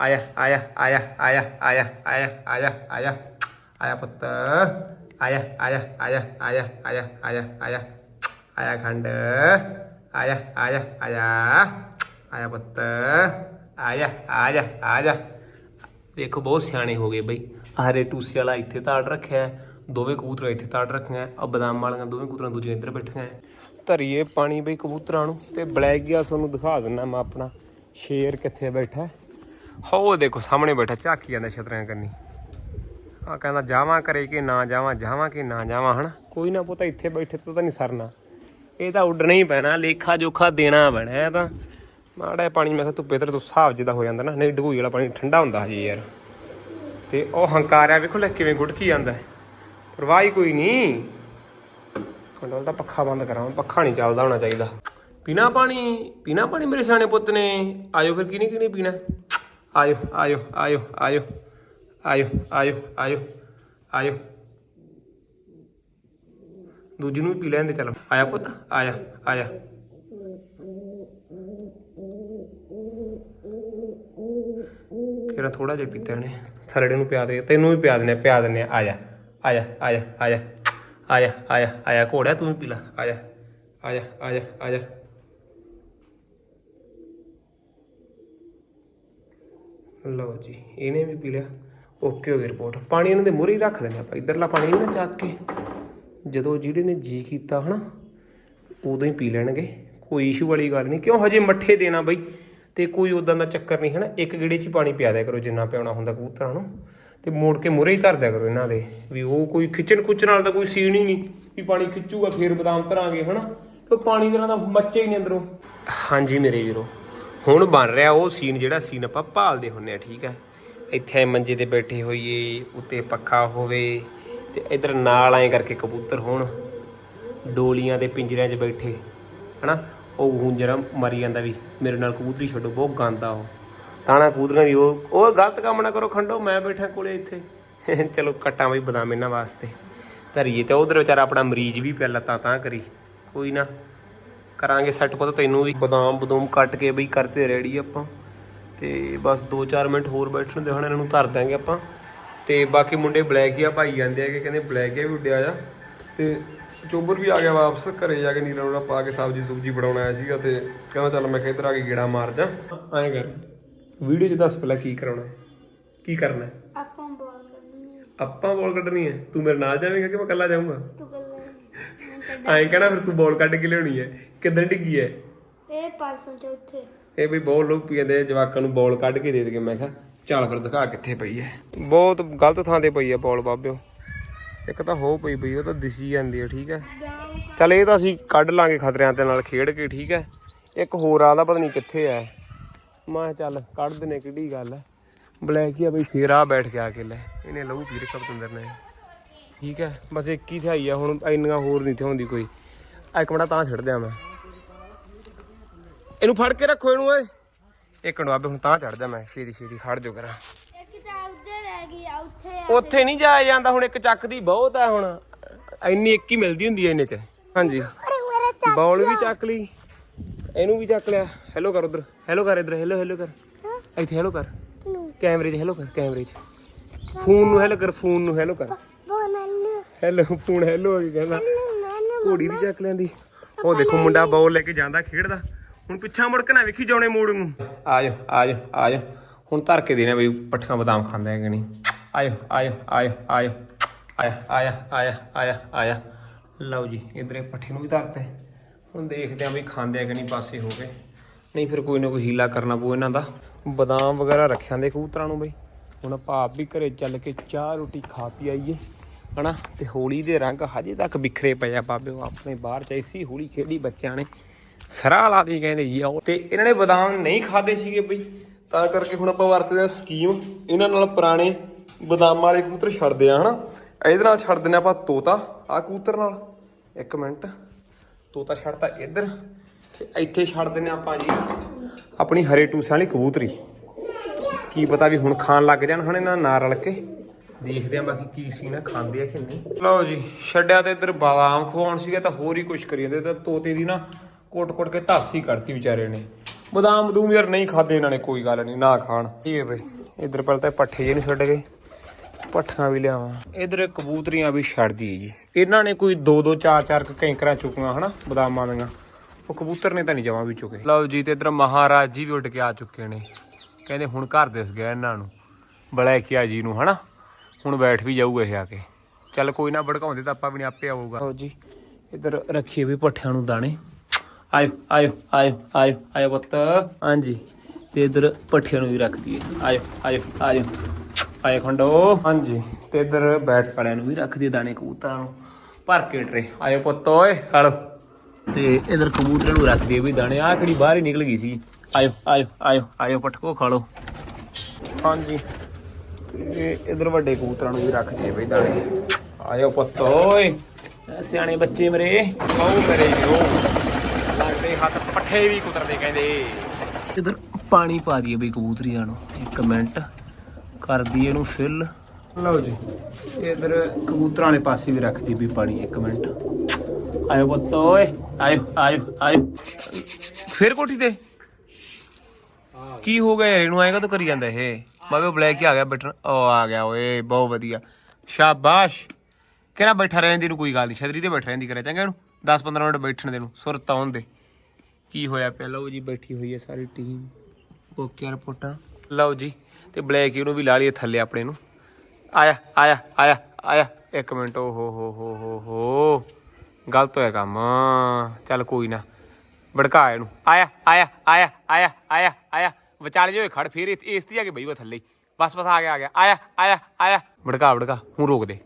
ਆਇਆ ਆਇਆ ਆਇਆ ਆਇਆ ਆਇਆ ਆਇਆ ਆਇਆ ਆਇਆ ਆਇਆ ਪੁੱਤ ਆਇਆ ਆਇਆ ਆਇਆ ਆਇਆ ਆਇਆ ਆਇਆ ਆਇਆ ਆਇਆ ਖੰਡ ਆਇਆ ਆਇਆ ਆਇਆ ਆਇਆ ਪੁੱਤ। ਆਇਆ ਆਇਆ ਆਇਆ ਵੇਖੋ ਬਹੁਤ ਸਿਆਣੇ ਹੋ ਗਏ ਬਈ। ਹਰੇ ਟੂਸੇ ਵਾਲਾ ਇੱਥੇ ਤਾੜ ਰੱਖਿਆ ਹੈ, ਦੋਵੇਂ ਕਬੂਤਰਾਂ ਇੱਥੇ ਤਾੜ ਰੱਖੀਆਂ ਆ ਬਦਾਮ ਵਾਲੀਆਂ ਦੋਵੇਂ ਕਬੂਤਰਾਂ ਦੂਜੀਆਂ ਇੱਧਰ ਬੈਠੀਆਂ ਧਰੀਏ ਪਾਣੀ ਬਈ ਕਬੂਤਰਾਂ ਨੂੰ ਤੇ ਬਲੈਕ ਗਿਆ ਤੁਹਾਨੂੰ ਦਿਖਾ ਦਿੰਦਾ ਮੈਂ ਆਪਣਾ। ਸ਼ੇਰ ਕਿੱਥੇ ਬੈਠਾ ਹੋ? ਦੇਖੋ ਸਾਹਮਣੇ ਬੈਠਾ ਝਾਕੀ ਜਾਂਦਾ ਛਤਰਿਆਂ ਕੰਨੀ। ਆ ਕਹਿੰਦਾ ਜਾਵਾਂ ਕਰੇ ਕਿ ਨਾ ਜਾਵਾਂ ਜਾਵਾਂ ਕਿ ਨਾ ਜਾਵਾਂ ਹਨਾ? ਕੋਈ ਨਾ ਪੁੱਤਾ ਇੱਥੇ ਬੈਠੇ ਤੋਂ ਤਾਂ ਨਹੀਂ ਸਰਨਾ। ਇਹ ਤਾਂ ਉੱਡਣਾ ਹੀ ਪੈਣਾ ਲੇਖਾ ਜੋਖਾ ਦੇਣਾ ਪੈਣਾ ਇਹ ਤਾਂ। ਮਾੜਾ ਜਿਹਾ ਪਾਣੀ ਮੈਂ ਕਿਹਾ ਧੁੱਪੇ ਤੇ ਤੋਂ ਹਿਸਾਬ ਜਿਹਾ ਹੋ ਜਾਂਦਾ ਨਾ, ਨਹੀਂ ਡਗੂਈ ਵਾਲਾ ਪਾਣੀ ਠੰਡਾ ਹੁੰਦਾ ਹਜੇ ਯਾਰ। ਤੇ ਉਹ ਹੰਕਾਰਿਆ ਵੇਖੋ ਲੈ ਕਿਵੇਂ ਗੁੜਕੀ ਜਾਂਦਾ ਹੈ। ਕੋਈ ਨਹੀਂ। ਕੰਡੋਲ ਦਾ ਪੱਖਾ ਬੰਦ ਕਰਾਂ, ਪੱਖਾ ਨਹੀਂ ਚੱਲਦਾ ਹੋਣਾ ਚਾਹੀਦਾ। ਪੀਣਾ ਪਾਣੀ ਪੀਣਾ ਪਾਣੀ ਮੇਰੇ ਸਿਆਣੇ ਪੁੱਤ ਨੇ। ਆਇਓ ਫਿਰ ਕਿਨੇ ਕਿਨੇ ਪੀਣਾ? ਆਇਓ ਆਇਓ ਆਇਓ ਆਇਓ ਆਇਓ ਆਇਓ ਆਇਓ ਆਇਓ। ਦੂਜੀ ਨੂੰ ਵੀ ਪੀ ਲੈਂਦੇ ਚੱਲ। ਆਇਆ ਪੁੱਤ, ਆਇਆ ਆਇਆ। ਕਿਹੜਾ ਥੋੜਾ ਜਿਹਾ ਪੀਤਾ ਇਹਨੇ ਥਰੜੇ ਨੂੰ ਪਿਆ ਦੇ ਤੈਨੂੰ ਵੀ ਪਿਆ ਦਿੰਨੇ ਪਿਆ ਦਿੰਨੇ ਆਇਆ ਆਇਆ ਆਇਆ ਆਇਆ ਆਇਆ ਆਇਆ ਆਇਆ ਘੋੜਿਆ ਤੂੰ ਪੀ ਲੈ ਆਇਆ ਆਇਆ ਆਇਆ ਆਇਆ ਲਓ ਜੀ ਇਹਨੇ ਵੀ ਪੀ ਲਿਆ ਓਕੇ ਹੋ ਗਈ ਰਿਪੋਰਟ ਪਾਣੀ ਇਹਨਾਂ ਦੇ ਮੂਹਰੇ ਹੀ ਰੱਖ ਦਿੰਦੇ ਆਪਾਂ ਇਧਰਲਾ ਪਾਣੀ ਵੀ ਚੱਕ ਕੇ ਜਦੋਂ ਜਿਹੜੇ ਨੇ ਜੀ ਕੀਤਾ ਹਨਾ ਉਦੋਂ ਹੀ ਪੀ ਲੈਣਗੇ ਕੋਈ ਇਸ਼ੂ ਵਾਲੀ ਗੱਲ ਨਹੀਂ ਕਿਉਂ ਹਜੇ ਮੱਠੇ ਦੇਣਾ ਬਈ ਤੇ ਕੋਈ ਉਦਾਂ ਦਾ ਚੱਕਰ ਨਹੀਂ ਹੈ ਨਾ ਇੱਕ ਗੇੜੇ 'ਚ ਹੀ ਪਾਣੀ ਪਿਆ ਦਿਆ ਕਰੋ, ਜਿੰਨਾ ਪਿਆਉਣਾ ਹੁੰਦਾ ਕਬੂਤਰਾਂ ਨੂੰ। ਤੇ ਮੋੜ ਕੇ ਮੂਹਰੇ ਹੀ ਧਰ ਦਿਆ ਕਰੋ ਇਹਨਾਂ ਦੇ, ਵੀ ਉਹ ਕੋਈ ਖਿੱਚਣ ਖੁੱਚਣ ਨਾਲ ਤਾਂ ਕੋਈ ਸੀਨ ਹੀ ਨਹੀਂ, ਵੀ ਪਾਣੀ ਖਿੱਚੂਗਾ, ਫੇਰ ਬਦਾਮ ਧਰਾਂਗੇ, ਹਨਾ? ਤੇ ਪਾਣੀ ਦੇ ਨਾਲ ਤਾਂ ਮੱਚੇ ਹੀ ਨਹੀਂ ਅੰਦਰੋਂ। ਹਾਂਜੀ ਮੇਰੇ ਵੀਰੋ, ਹੁਣ ਬਣ ਰਿਹਾ ਉਹ ਸੀਨ, ਜਿਹੜਾ ਸੀਨ ਆਪਾਂ ਭਾਲਦੇ ਹੁੰਨੇ ਆ, ਠੀਕ ਹੈ ਇੱਥੇ ਮੰਜੇ ਤੇ ਬੈਠੇ ਹੋਈਏ, ਉੱਤੇ ਪੱਖਾ ਹੋਵੇ, ਤੇ ਇਧਰ ਨਾਲ ਐਂ ਕਰਕੇ ਕਬੂਤਰ ਹੋਣ, ਡੋਲੀਆਂ ਦੇ ਪਿੰਜਰਿਆਂ 'ਚ ਬੈਠੇ, ਹਨਾ? ਉਹ ਗੁੰਜਰਾ ਮਰੀ ਜਾਂਦਾ ਵੀ ਮੇਰੇ ਨਾਲ ਕਬੂਤਰੀ ਛੱਡੋ, ਬਹੁਤ ਗੰਦਾ ਉਹ। ਤਾਣਾ ਕਬੂਤਰਾਂ ਵੀ ਉਹ ਉਹ ਗਲਤ ਕੰਮ ਨਾ ਕਰੋ ਖੰਡੋ, ਮੈਂ ਬੈਠਾ ਕੋਲੇ ਇੱਥੇ। *laughs* ਚਲੋ ਕੱਟਾਂ ਬਈ ਬਦਾਮ ਇਹਨਾਂ ਵਾਸਤੇ। ਧਰੀਏ ਤੇ ਉਧਰ ਵਿਚਾਰਾ ਆਪਣਾ ਮਰੀਜ਼ ਵੀ ਪਹਿਲਾਂ ਲੱਤਾਂ ਤਾਂ ਕਰੀ। ਕੋਈ ਨਾ, ਕਰਾਂਗੇ ਸੈੱਟ ਪਤਾ ਤੈਨੂੰ ਵੀ। ਬਦਾਮ ਬਦੂਮ ਕੱਟ ਕੇ ਬਈ ਕਰਤੇ ਰੈਡੀ ਆਪਾਂ। ਤੇ ਬਸ 2-4 ਮਿੰਟ ਹੋਰ ਬੈਠਣ ਦੇ ਹੁਣ ਇਹਨਾਂ ਨੂੰ ਧਰ ਦਾਂਗੇ ਆਪਾਂ। ਤੇ ਬਾਕੀ ਮੁੰਡੇ ਬਲੈਕ ਹੀ ਆ, ਭਾਈ ਜਾਂਦੇ ਆ ਕਿ ਕਹਿੰਦੇ ਬਲੈਕ ਹੀ ਉੱਡਿਆ ਆ ਤੇ ਚੋਬਰ ਵੀ ਆ ਗਿਆ ਵਾਪਸ ਘਰੇ ਜਾ ਕੇ ਨੀਰਾ ਨੂਰਾ ਪਾ ਕੇ ਸਬਜੀ ਸੁਬਜੀ ਬਣਾਉਣ ਆਇਆ ਸੀਗਾ ਤੇ ਕਹਿੰਦਾ ਚੱਲ ਮੈਂ ਕਿਹਾ ਇੱਧਰ ਆ ਕੇ ਗੇੜਾ ਮਾਰ ਜਾ। ਐਂ ਕਰ ਵੀਡੀਓ 'ਚ ਦੱਸ ਪਹਿਲਾਂ ਕੀ ਕਰਾਉਣਾ ਕੀ ਕਰਨਾ? ਆਪਾਂ ਬਾਲ ਕਰਨੀ ਹੈ ਆਪਾਂ ਬੋਲ ਕੱਢਣੀ ਹੈ ਤੂੰ ਮੇਰੇ ਨਾਲ ਜਾਵੇਂਗਾ ਕਿ ਮੈਂ ਇਕੱਲਾ ਜਾਊਂਗਾ? ਤੂੰ ਕਰ ਐਂ *laughs* ਕਹਿਣਾ ਫਿਰ ਤੂੰ ਬੋਲ ਕੱਢ ਕੇ ਲਿਆਉਣੀ ਹੈ ਕਿੱਦਣ ਡਿੱਗੀ ਹੈ ਇਹ ਪਾਸੋਂ ਚੌਥੇ। ਇਹ ਵੀ ਬਹੁਤ ਲੋਕ ਪੀਂਦੇ ਜਵਾਕਾਂ ਨੂੰ ਬੋਲ ਕੱਢ ਕੇ ਦੇ ਦੇ ਮੈਂ ਕਿਹਾ ਚੱਲ ਫਿਰ ਦਿਖਾ ਕਿੱਥੇ ਪਈ ਹੈ ਬਹੁਤ ਗਲਤ ਥਾਂ ਤੇ ਪਈ ਹੈ ਬੋਲ ਬਾਬਿਓ। ਇੱਕ ਤਾਂ ਹੋ ਪਈ ਬਈ ਉਹ ਤਾਂ ਦਿਸੀ ਜਾਂਦੀ ਹੈ ਠੀਕ ਹੈ ਚੱਲ ਇਹ ਤਾਂ ਅਸੀਂ ਕੱਢ ਲਾਂਗੇ ਖਤਰਿਆਂ ਦੇ ਨਾਲ ਖੇਡ ਕੇ, ਠੀਕ ਹੈ ਇੱਕ ਹੋਰ ਆਦਾ ਪਤਾ ਨਹੀਂ ਕਿੱਥੇ ਹੈ ਮੈਂ ਕਿਹਾ ਚੱਲ ਕੱਢ ਦਿੰਨੇ ਕਿਹੜੀ ਗੱਲ ਹੈ ਬਲੈਕ ਹੀ ਆ ਬਈ, ਫੇਰ ਆ ਬੈਠ ਕੇ ਆ ਕੇ ਲੈ। ਇਹਨੇ ਲਹੂ ਪੀ ਰੱਖਾ ਪਤੰਦਰ ਨੇ। ਠੀਕ ਹੈ ਬਸ ਇੱਕ ਹੀ ਥਾਈ ਆ, ਹੁਣ ਇੰਨੀਆਂ ਹੋਰ ਨਹੀਂ ਤੇ ਕੋਈ। ਆ ਇੱਕ ਮਿੰਟ ਤਾਂ ਛੱਡ ਦਿਆਂ ਮੈਂ। ਇਹਨੂੰ ਫੜ ਕੇ ਰੱਖੋ ਇਹਨੂੰ, ਓਏ। ਇੱਕ ਮਿੰਟ ਆਬੇ ਹੁਣ ਤਾਂ ਚੜ ਮੈਂ ਛੇਤੀ ਛੇਤੀ ਖੜ ਜੋ ਕਰਾਂ। ਗਈ ਆ ਉੱਥੇ ਆ ਉੱਥੇ ਨਹੀਂ ਜਾਇਆ ਜਾਂਦਾ ਹੁਣ ਇੱਕ ਚੱਕ ਦੀ ਬਹੁਤ ਆ ਹੁਣ। ਇੰਨੀ ਇੱਕ ਹੀ ਮਿਲਦੀ ਹੁੰਦੀ ਐ ਇਹਨੇ ਚ ਹਾਂਜੀ। ਮੇਰੇ ਬੌਲ ਵੀ ਚੱਕ ਲਈ। ਇਹਨੂੰ ਵੀ ਚੱਕ ਲਿਆ। ਹੈਲੋ ਕਰ ਉਧਰ। ਹੈਲੋ ਕਰ ਇਧਰ। ਹੈਲੋ ਹੈਲੋ ਕਰ। ਇੱਥੇ ਹੈਲੋ ਕਰ। ਕੈਮਰੇ 'ਚ ਹੈਲੋ ਕਰ ਕੈਮਰੇ 'ਚ। ਫੋਨ ਨੂੰ ਹੈਲੋ ਕਰ ਫੋਨ ਨੂੰ ਹੈਲੋ ਕਰ। ਹੈਲੋ ਫੋਨ ਹੈਲੋ ਆ ਕੇ ਕਹਿੰਦਾ। ਘੋੜੀ ਵੀ ਚੱਕ ਲੈਂਦੀ। ਉਹ ਦੇਖੋ ਮੁੰਡਾ ਬੌਲ ਲੈ ਕੇ ਜਾਂਦਾ ਖੇਡਦਾ। ਹੁਣ ਪਿੱਛਾ ਮੁੜ ਕੇ ਨਾ। ਵੇਖੀ ਜਾਉਣੇ ਮੋੜ ਨੂੰ ਆਜੋ ਆਜੋ ਆਜੋ ਹੁਣ ਧਰ ਕੇ ਦੇਣਾ ਬਈ, ਪੱਠੀਆਂ ਬਦਾਮ ਖਾਂਦੇ ਹੈ ਕਿ ਨਹੀਂ। ਆਇਓ ਆਇਓ ਆਇਓ ਆਇਓ ਆਇਆ ਆਇਆ ਆਇਆ ਆਇਆ ਆਇਆ। ਲਓ ਜੀ, ਇਧਰੇ ਪੱਠੀ ਨੂੰ ਵੀ ਧਰਤੇ। ਹੁਣ ਦੇਖਦੇ ਆਂ ਵੀ ਖਾਂਦੇ ਆ ਕਿ ਨਹੀਂ ਪਾਸੇ ਹੋ ਗਏ। ਨਹੀਂ ਫਿਰ ਕੋਈ ਨਾ ਕੋਈ ਹੀਲਾ ਕਰਨਾ ਪਊ ਇਹਨਾਂ ਦਾ। ਬਦਾਮ ਵਗੈਰਾ ਰੱਖਿਆਂ ਦੇ ਕਬੂਤਰਾਂ ਨੂੰ ਬਈ। ਹੁਣ ਆਪਾਂ ਆਪ ਵੀ ਘਰੇ ਚੱਲ ਕੇ ਚਾਹ ਰੋਟੀ ਖਾ ਪੀ ਆਈਏ, ਹਨਾ? ਤੇ ਹੋਲੀ ਦੇ ਰੰਗ ਹਜੇ ਤੱਕ ਬਿਖਰੇ ਪਏ ਆ ਬਾਬੇ, ਉਹ ਆਪਣੇ ਬਾਹਰ 'ਚ ਚਾਈਸੀ ਹੋਲੀ ਖੇਡੀ ਬੱਚਿਆਂ ਨੇ। ਸਰਾ ਲਾ ਦੀ ਕਹਿੰਦੇ ਜੀ ਆਓ। ਤੇ ਇਹਨਾਂ ਨੇ ਬਦਾਮ ਨਹੀਂ ਖਾਦੇ ਸੀਗੇ ਬਈ। ਤਾਂ ਕਰਕੇ ਹੁਣ ਆਪਾਂ ਵਰਤਦੇ ਆ ਸਕੀਮ। ਇਹਨਾਂ ਨਾਲ ਪੁਰਾਣੇ ਬਦਾਮਾਂ ਵਾਲੇ ਕਬੂਤਰ ਛੱਡਦੇ ਆ ਹਨਾ? ਇਹਦੇ ਨਾਲ ਛੱਡ ਦਿੰਦੇ ਆਪਾਂ ਤੋਤਾ ਆ ਕਬੂਤਰ ਨਾਲ। ਇੱਕ ਮਿੰਟ। ਤੋਤਾ ਛੱਡਤਾ ਇੱਧਰ। ਤੇ ਇੱਥੇ ਛੱਡ ਦਿੰਦੇ ਆਪਾਂ ਜੀ ਆਪਣੀ ਹਰੇ ਟੂਸਿਆਂ ਵਾਲੀ ਕਬੂਤਰੀ। ਕੀ ਪਤਾ ਵੀ ਹੁਣ ਖਾਣ ਲੱਗ ਜਾਣ ਹੁਣ ਇਹਨਾਂ ਨਾਲ ਰਲ ਕੇ। ਦੇਖਦੇ ਆ ਬਾਕੀ ਕੀ ਸੀ ਨਾ ਖਾਂਦੇ ਆ ਕਿ ਨਹੀਂ। ਲਓ ਜੀ, ਛੱਡਿਆ ਤੇ ਇੱਧਰ ਬਾਦਾਮ ਖਵਾਉਣ ਸੀਗਾ, ਤਾਂ ਹੋਰ ਹੀ ਕੁਝ ਕਰੀ ਜਾਂਦੇ ਤਾਂ ਤੋਤੇ ਦੀ ਨਾ ਕੋਟ-ਕੋਟ ਕੇ ਧਾਸੀ ਕਰਤੀ ਵਿਚਾਰੇ ਨੇ। ਬਦਾਮ ਬਦੂਮ ਯਾਰ ਨਹੀਂ ਖਾਦੇ ਇਹਨਾਂ ਨੇ ਕੋਈ ਗੱਲ ਨਹੀਂ ਨਾ ਖਾਣ। ਠੀਕ ਹੈ ਬਈ। ਇੱਧਰ ਪਹਿਲਾਂ ਤਾਂ ਪੱਠੇ ਜੇ ਨਹੀਂ ਛੱਡ ਗਏ ਪੱਠੀਆਂ ਵੀ ਲਿਆਵਾਂ। ਇਧਰ ਕਬੂਤਰੀਆਂ ਵੀ ਛੱਡ ਦੀ ਜੀ। ਇਹਨਾਂ ਨੇ ਕੋਈ 2 2 4 4 ਕੈਂਕਰਾਂ ਚੁੱਕੀਆਂ ਹਨਾ ਬਦਾਮਾਂ ਦੀਆਂ। ਉਹ ਕਬੂਤਰ ਨੇ ਤਾਂ ਨਹੀਂ ਜਮਾਂ ਵੀ ਚੁੱਕੇ। ਲਓ ਜੀ ਤੇ ਇਧਰ ਮਹਾਰਾਜ ਜੀ ਵੀ ਉੱਡ ਕੇ ਆ ਚੁੱਕੇ ਨੇ। ਕਹਿੰਦੇ ਹੁਣ ਘਰ ਦਿਸ ਗਿਆ ਇਹਨਾਂ ਨੂੰ ਬਲੈਕਿਆ ਜੀ ਨੂੰ ਹਨਾ। ਹੁਣ ਬੈਠ ਵੀ ਜਾਊਗਾ ਇਹ ਆ ਕੇ। ਚੱਲ ਕੋਈ ਨਾ ਭੜਕਾਉਂਦੇ ਤਾਂ ਆਪਾਂ ਵੀ ਨਹੀਂ ਆਪੇ ਆਊਗਾ। ਲਓ ਜੀ ਇਧਰ ਰੱਖੀਏ ਵੀ ਪੱਠਿਆਂ ਨੂੰ ਦਾਣੇ। ਆਇਓ ਆਇਓ ਆਇਓ ਆਇਓ ਆਇਓ ਪੁੱਤ। ਹਾਂਜੀ। ਤੇ ਇਧਰ ਪੱਠਿਆਂ ਨੂੰ ਵੀ ਰੱਖ ਦਈਏ। ਆਇਓ ਆਇਓ ਆਇਓ। ਆਏ ਖੰਡੋ। ਹਾਂਜੀ ਤੇ ਇਧਰ ਬੈਠ। ਵਾਲਿਆਂ ਨੂੰ ਵੀ ਰੱਖ ਦਈਏ ਦਾਣੇ ਕਬੂਤਰਾਂ ਨੂੰ। ਭਰ ਕੇ ਟਰੇ। ਆਇਓ ਪੁੱਤ ਓਏ ਹਲੋ ਤੇ ਇਧਰ ਕਬੂਤਰਾਂ ਨੂੰ ਰੱਖ ਦਈਏ ਵੀ ਦਾਣੇ। ਆ ਕਿਹੜੀ ਬਾਹਰ ਹੀ ਨਿਕਲ ਗਈ ਸੀ। ਆਇਓ ਆਇਓ ਆਇਓ ਆਇਓ ਪਟਕੋ ਖਾ ਲਓ ਹਾਂਜੀ। ਤੇ ਇਧਰ ਵੱਡੇ ਕਬੂਤਰਾਂ ਨੂੰ ਵੀ ਰੱਖ ਦਈਏ ਬਈ ਦਾਣੇ। ਆਇਓ ਪੁੱਤ ਓਏ। ਸਿਆਣੇ ਬੱਚੇ ਮੇਰੇ। ਆਓ ਮੇਰੇ ਜੋ ਹੱਥ ਪੱਠੇ ਵੀ ਕੁਤਰਦੇ ਕਹਿੰਦੇ। ਇਧਰ ਪਾਣੀ ਪਾ ਦਈਏ ਬਈ ਕਬੂਤਰੀਆਂ ਨੂੰ ਇੱਕ ਮਿੰਟ। ਕਰਦੀ ਇਹਨੂੰ ਫਿਲ ਲਓ ਜੀ ਇਧਰ ਕਬੂਤਰਾਂ ਵਾਲੇ ਪਾਸੇ ਵੀ ਰੱਖਦੀ ਵੀ ਪਾਣੀ ਇੱਕ ਮਿੰਟ। ਆਇਓ ਪੁੱਤ ਓਏ ਆਇਓ ਆਇਓ ਆਇਓ। ਫਿਰ ਕੋਠੀ ਤੇ? ਕੀ ਹੋ ਗਿਆ ਯਾਰ ਇਹਨੂੰ ਆਏਗਾ ਤਾਂ ਕਰੀ ਜਾਂਦਾ ਇਹ? ਬਾਬੇ ਬਲੈਕ ਹੀ ਆ ਗਿਆ ਬਟਨ ਉਹ ਆ ਗਿਆ ਓਏ ਬਹੁਤ ਵਧੀਆ। ਸ਼ਾਬਾਸ਼। ਕਿਹੜਾ ਬੈਠਾ ਰਹਿਣ ਦੀ ਨੂੰ ਕੋਈ ਗੱਲ ਨਹੀਂ ਛਤਰੀ ਤੇ ਬੈਠਾ ਰਹਿੰਦੀ ਕਰੇ ਚੰਗਾ ਇਹਨੂੰ। 10-15 ਮਿੰਟ ਬੈਠਣ ਦੇ ਨੂੰ ਸੁਰਤ ਆਉਣ ਦੇ। ਕੀ ਹੋਇਆ ਪਿਆ? ਲਓ ਜੀ, ਬੈਠੀ ਹੋਈ ਹੈ ਸਾਰੀ ਟੀਮ ਓਕੇ ਰਿਪੋਰਟਾਂ। ਲਓ ਜੀ, ਤੇ ਬਲੈਕ ਇਹਨੂੰ ਵੀ ਲਾ ਲਈਏ ਥੱਲੇ ਆਪਣੇ ਨੂੰ। ਆਇਆ ਆਇਆ ਆਇਆ ਆਇਆ। ਇੱਕ ਮਿੰਟ ਓ ਹੋ ਹੋ ਹੋ ਹੋ। ਹੋ ਗਲਤ ਹੋਇਆ ਕੰਮ। ਚੱਲ ਕੋਈ ਨਾ। ਭੜਕਾ ਇਹਨੂੰ। ਆਇਆ ਆਇਆ ਆਇਆ ਆਇਆ ਆਇਆ ਆਇਆ। ਵਿਚਾਲੇ ਜੋ ਖੜ ਫੇਰ। ਇਸ- ਤੇ ਆ ਕੇ ਬਈ ਉਹ ਥੱਲੇ ਬਸ ਬਸ ਆ ਗਿਆ ਆ ਗਿਆ। ਆਇਆ ਆਇਆ ਆਇਆ। ਭੜਕਾ ਭੜਕਾ। ਹੁਣ ਰੋਕ ਦੇ।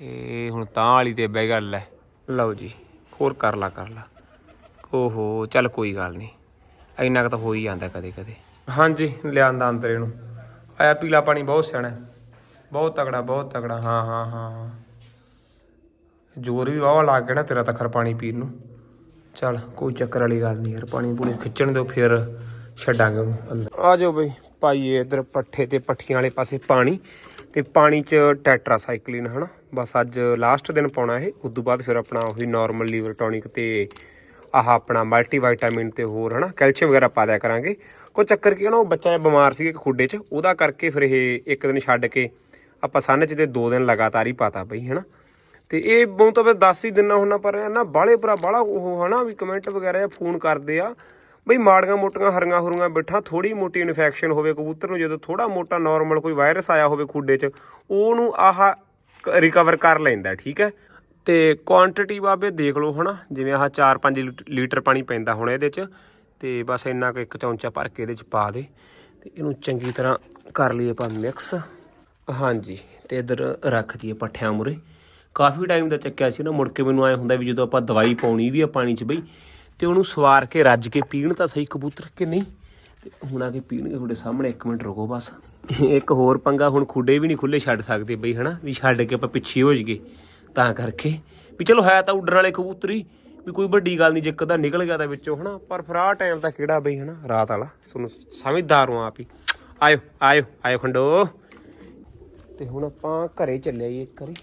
ਇਹ ਹੁਣ ਤਾਂ ਵਾਲੀ ਤੇ ਬਹਿ ਗੱਲ ਹੈ। ਲਓ ਜੀ, ਹੋਰ ਕਰ ਲਾ ਕਰ ਲਾ। ਓਹੋ, ਚੱਲ ਕੋਈ ਗੱਲ ਨਹੀਂ ਇੰਨਾ ਕੁ ਤਾਂ ਹੋ ਹੀ ਜਾਂਦਾ ਕਦੇ ਕਦੇ। ਹਾਂਜੀ, ਲਿਆਂਦਾ ਅੰਦਰ ਇਹਨੂੰ ਆਇਆ ਪੀਲਾ ਪਾਣੀ ਬਹੁਤ ਸਿਆਣਾ ਹੈ। ਬਹੁਤ ਤਗੜਾ ਬਹੁਤ ਤਗੜਾ ਹਾਂ ਹਾਂ ਹਾਂ ਹਾਂ। ਜ਼ੋਰ ਵੀ ਵਾਵਾ ਲੱਗ ਗਿਆ ਨਾ ਤੇਰਾ ਤਾਂ ਖਰ ਪਾਣੀ ਪੀਣ ਨੂੰ। ਚੱਲ, ਕੋਈ ਚੱਕਰ ਵਾਲੀ ਗੱਲ ਨਹੀਂ ਯਾਰ। ਪਾਣੀ ਪੂਣੀ ਖਿੱਚਣ ਦਿਓ ਫਿਰ ਛੱਡਾਂਗੇ ਉਹਨੂੰ ਅੰਦਰ। ਆ ਜਾਓ ਬਈ, ਪਾਈਏ ਇਧਰ ਪੱਠੇ ਤੇ ਪੱਠੀਆਂ ਵਾਲੇ ਪਾਸੇ ਪਾਣੀ। ਤੇ ਪਾਣੀ 'ਚ ਟੈਟਰਾਸਾਈਕਲਿਨ, ਹਨਾ? ਬਸ ਅੱਜ ਲਾਸਟ ਦਿਨ ਪਾਉਣਾ ਇਹ। ਉਸ ਤੋਂ ਬਾਅਦ ਫਿਰ ਆਪਣਾ ਉਹੀ ਨਾਰਮਲ ਲੀਵਰ ਟੌਨਿਕ ਤੇ ਆਹ ਆਪਣਾ ਮਲਟੀ ਵਿਟਾਮਿਨ ਤੇ ਹੋਰ, ਹਨਾ, ਕੈਲਸ਼ੀਅਮ ਵਗੈਰਾ ਪਾ ਦਿਆ ਕਰਾਂਗੇ। ਕੋਈ ਚੱਕਰ ਕੀ ਹੈ ਨਾ, ਉਹ ਬੱਚਾ ਬਿਮਾਰ ਸੀ ਇੱਕ ਖੁੱਡੇ 'ਚ, ਉਹਦਾ ਕਰਕੇ ਫਿਰ ਇਹ ਇੱਕ ਦਿਨ ਛੱਡ ਕੇ ਆਪਾਂ ਸਨ 'ਚ ਤੇ ਦੋ ਦਿਨ ਲਗਾਤਾਰ ਹੀ ਪਾਤਾ ਬਈ, ਹਨਾ। ਤੇ ਇਹ ਬਹੁਤ ਤਾਂ ਫਿਰ ਦੱਸ ਹੀ ਦਿਨਾਂ ਹੁੰਨਾ, ਪਰ ਨਾ ਬਾਲੇ ਭਰਾ ਬਾਲਾ ਉਹ, ਹਨਾ, ਵੀ ਕਮੈਂਟ ਵਗੈਰਾ ਫੋਨ ਕਰਦੇ ਆ। ਬਈ ਮਾੜੀਆਂ ਮੋਟੀਆਂ ਹਰੀਆਂ ਹੁਰੀਆਂ ਬਿਠਾ ਥੋੜੀ ਮੋਟੀ ਇਨਫੈਕਸ਼ਨ ਹੋਵੇ ਕਬੂਤਰ ਨੂੰ, ਜਦੋਂ ਥੋੜਾ ਮੋਟਾ ਨਾਰਮਲ ਕੋਈ ਵਾਇਰਸ ਆਇਆ ਹੋਵੇ ਖੁੱਡੇ 'ਚ, ਉਹਨੂੰ ਆਹ ਰਿਕਵਰ ਕਰ ਲੈਂਦਾ, ਠੀਕ ਹੈ। ਤੇ ਕੁਆਂਟੀਟੀ ਬਾਬੇ ਦੇਖ ਲਓ ਹਨਾ, ਜਿਵੇਂ ਆਹ 4-5 ਲੀਟਰ ਪਾਣੀ ਪੈਂਦਾ ਹੁਣ ਇਹਦੇ 'ਚ, ਤੇ ਬਸ ਇੰਨਾ ਕੁ ਇੱਕ ਚਮਚਾ ਭਰ ਕੇ ਇਹਦੇ 'ਚ ਪਾ ਦੇ, ਤੇ ਇਹਨੂੰ ਚੰਗੀ ਤਰ੍ਹਾਂ ਕਰ ਲਈਏ ਆਪਾਂ ਮਿਕਸ ਹਾਂਜੀ, ਤੇ ਇਧਰ ਰੱਖ ਦਈਏ ਪੱਠਿਆਂ ਮੁਰੇ ਕਾਫੀ ਟਾਈਮ ਦਾ ਚੱਕਿਆ ਸੀ ਨਾ, ਮੁੜ ਕੇ ਮੈਨੂੰ ਐ ਹੁੰਦਾ ਵੀ ਜਦੋਂ ਆਪਾਂ ਦਵਾਈ ਪਾਉਣੀ ਵੀ ਆ ਪਾਣੀ 'ਚ ਬਈ, ਤੇ ਉਹਨੂੰ ਸਵਾਰ ਕੇ ਰੱਜ ਕੇ ਪੀਣ ਤਾਂ ਸਹੀ ਕਬੂਤਰ ਕਿ ਨਹੀਂ? ਤੇ ਹੁਣ ਆ ਕੇ ਪੀਣਗੇ ਤੁਹਾਡੇ ਸਾਹਮਣੇ ਇੱਕ ਮਿੰਟ ਰੁਕੋ ਬਸ। ਇੱਕ ਹੋਰ ਪੰਗਾ ਹੁਣ ਖੁੱਡੇ ਵੀ ਨਹੀਂ ਖੁੱਲੇ ਛੱਡ ਸਕਦੇ ਬਈ, ਹਨਾ? ਵੀ ਛੱਡ ਕੇ ਆਪਾਂ ਪਿੱਛੇ ਹੋ ਜਾਈਏ। ਤਾਂ ਕਰਕੇ ਵੀ ਚਲੋ ਹੈ ਤਾਂ ਉੱਡਣ ਵਾਲੇ ਕਬੂਤਰੀ, ਵੀ ਕੋਈ ਵੱਡੀ ਗੱਲ ਨਹੀਂ ਜੇ ਕਦਾ ਨਿਕਲ ਗਿਆ ਤਾਂ ਵਿੱਚੋਂ, ਹਨਾ? ਪਰ ਫਿਰ ਆਹ ਟਾਈਮ ਤਾਂ ਕਿਹੜਾ ਬਈ, ਹਨਾ? ਰਾਤ ਵਾਲਾ ਤੁਹਾਨੂੰ ਸਮਝਦਾਰ ਹੋ ਆਪ ਹੀ। ਆਇਓ ਆਇਓ ਆਇਓ ਖੰਡੋ। ਤੇ ਹੁਣ ਆਪਾਂ ਘਰੇ ਚੱਲੇ ਆਈਏ ਇੱਕ ਵਾਰੀ।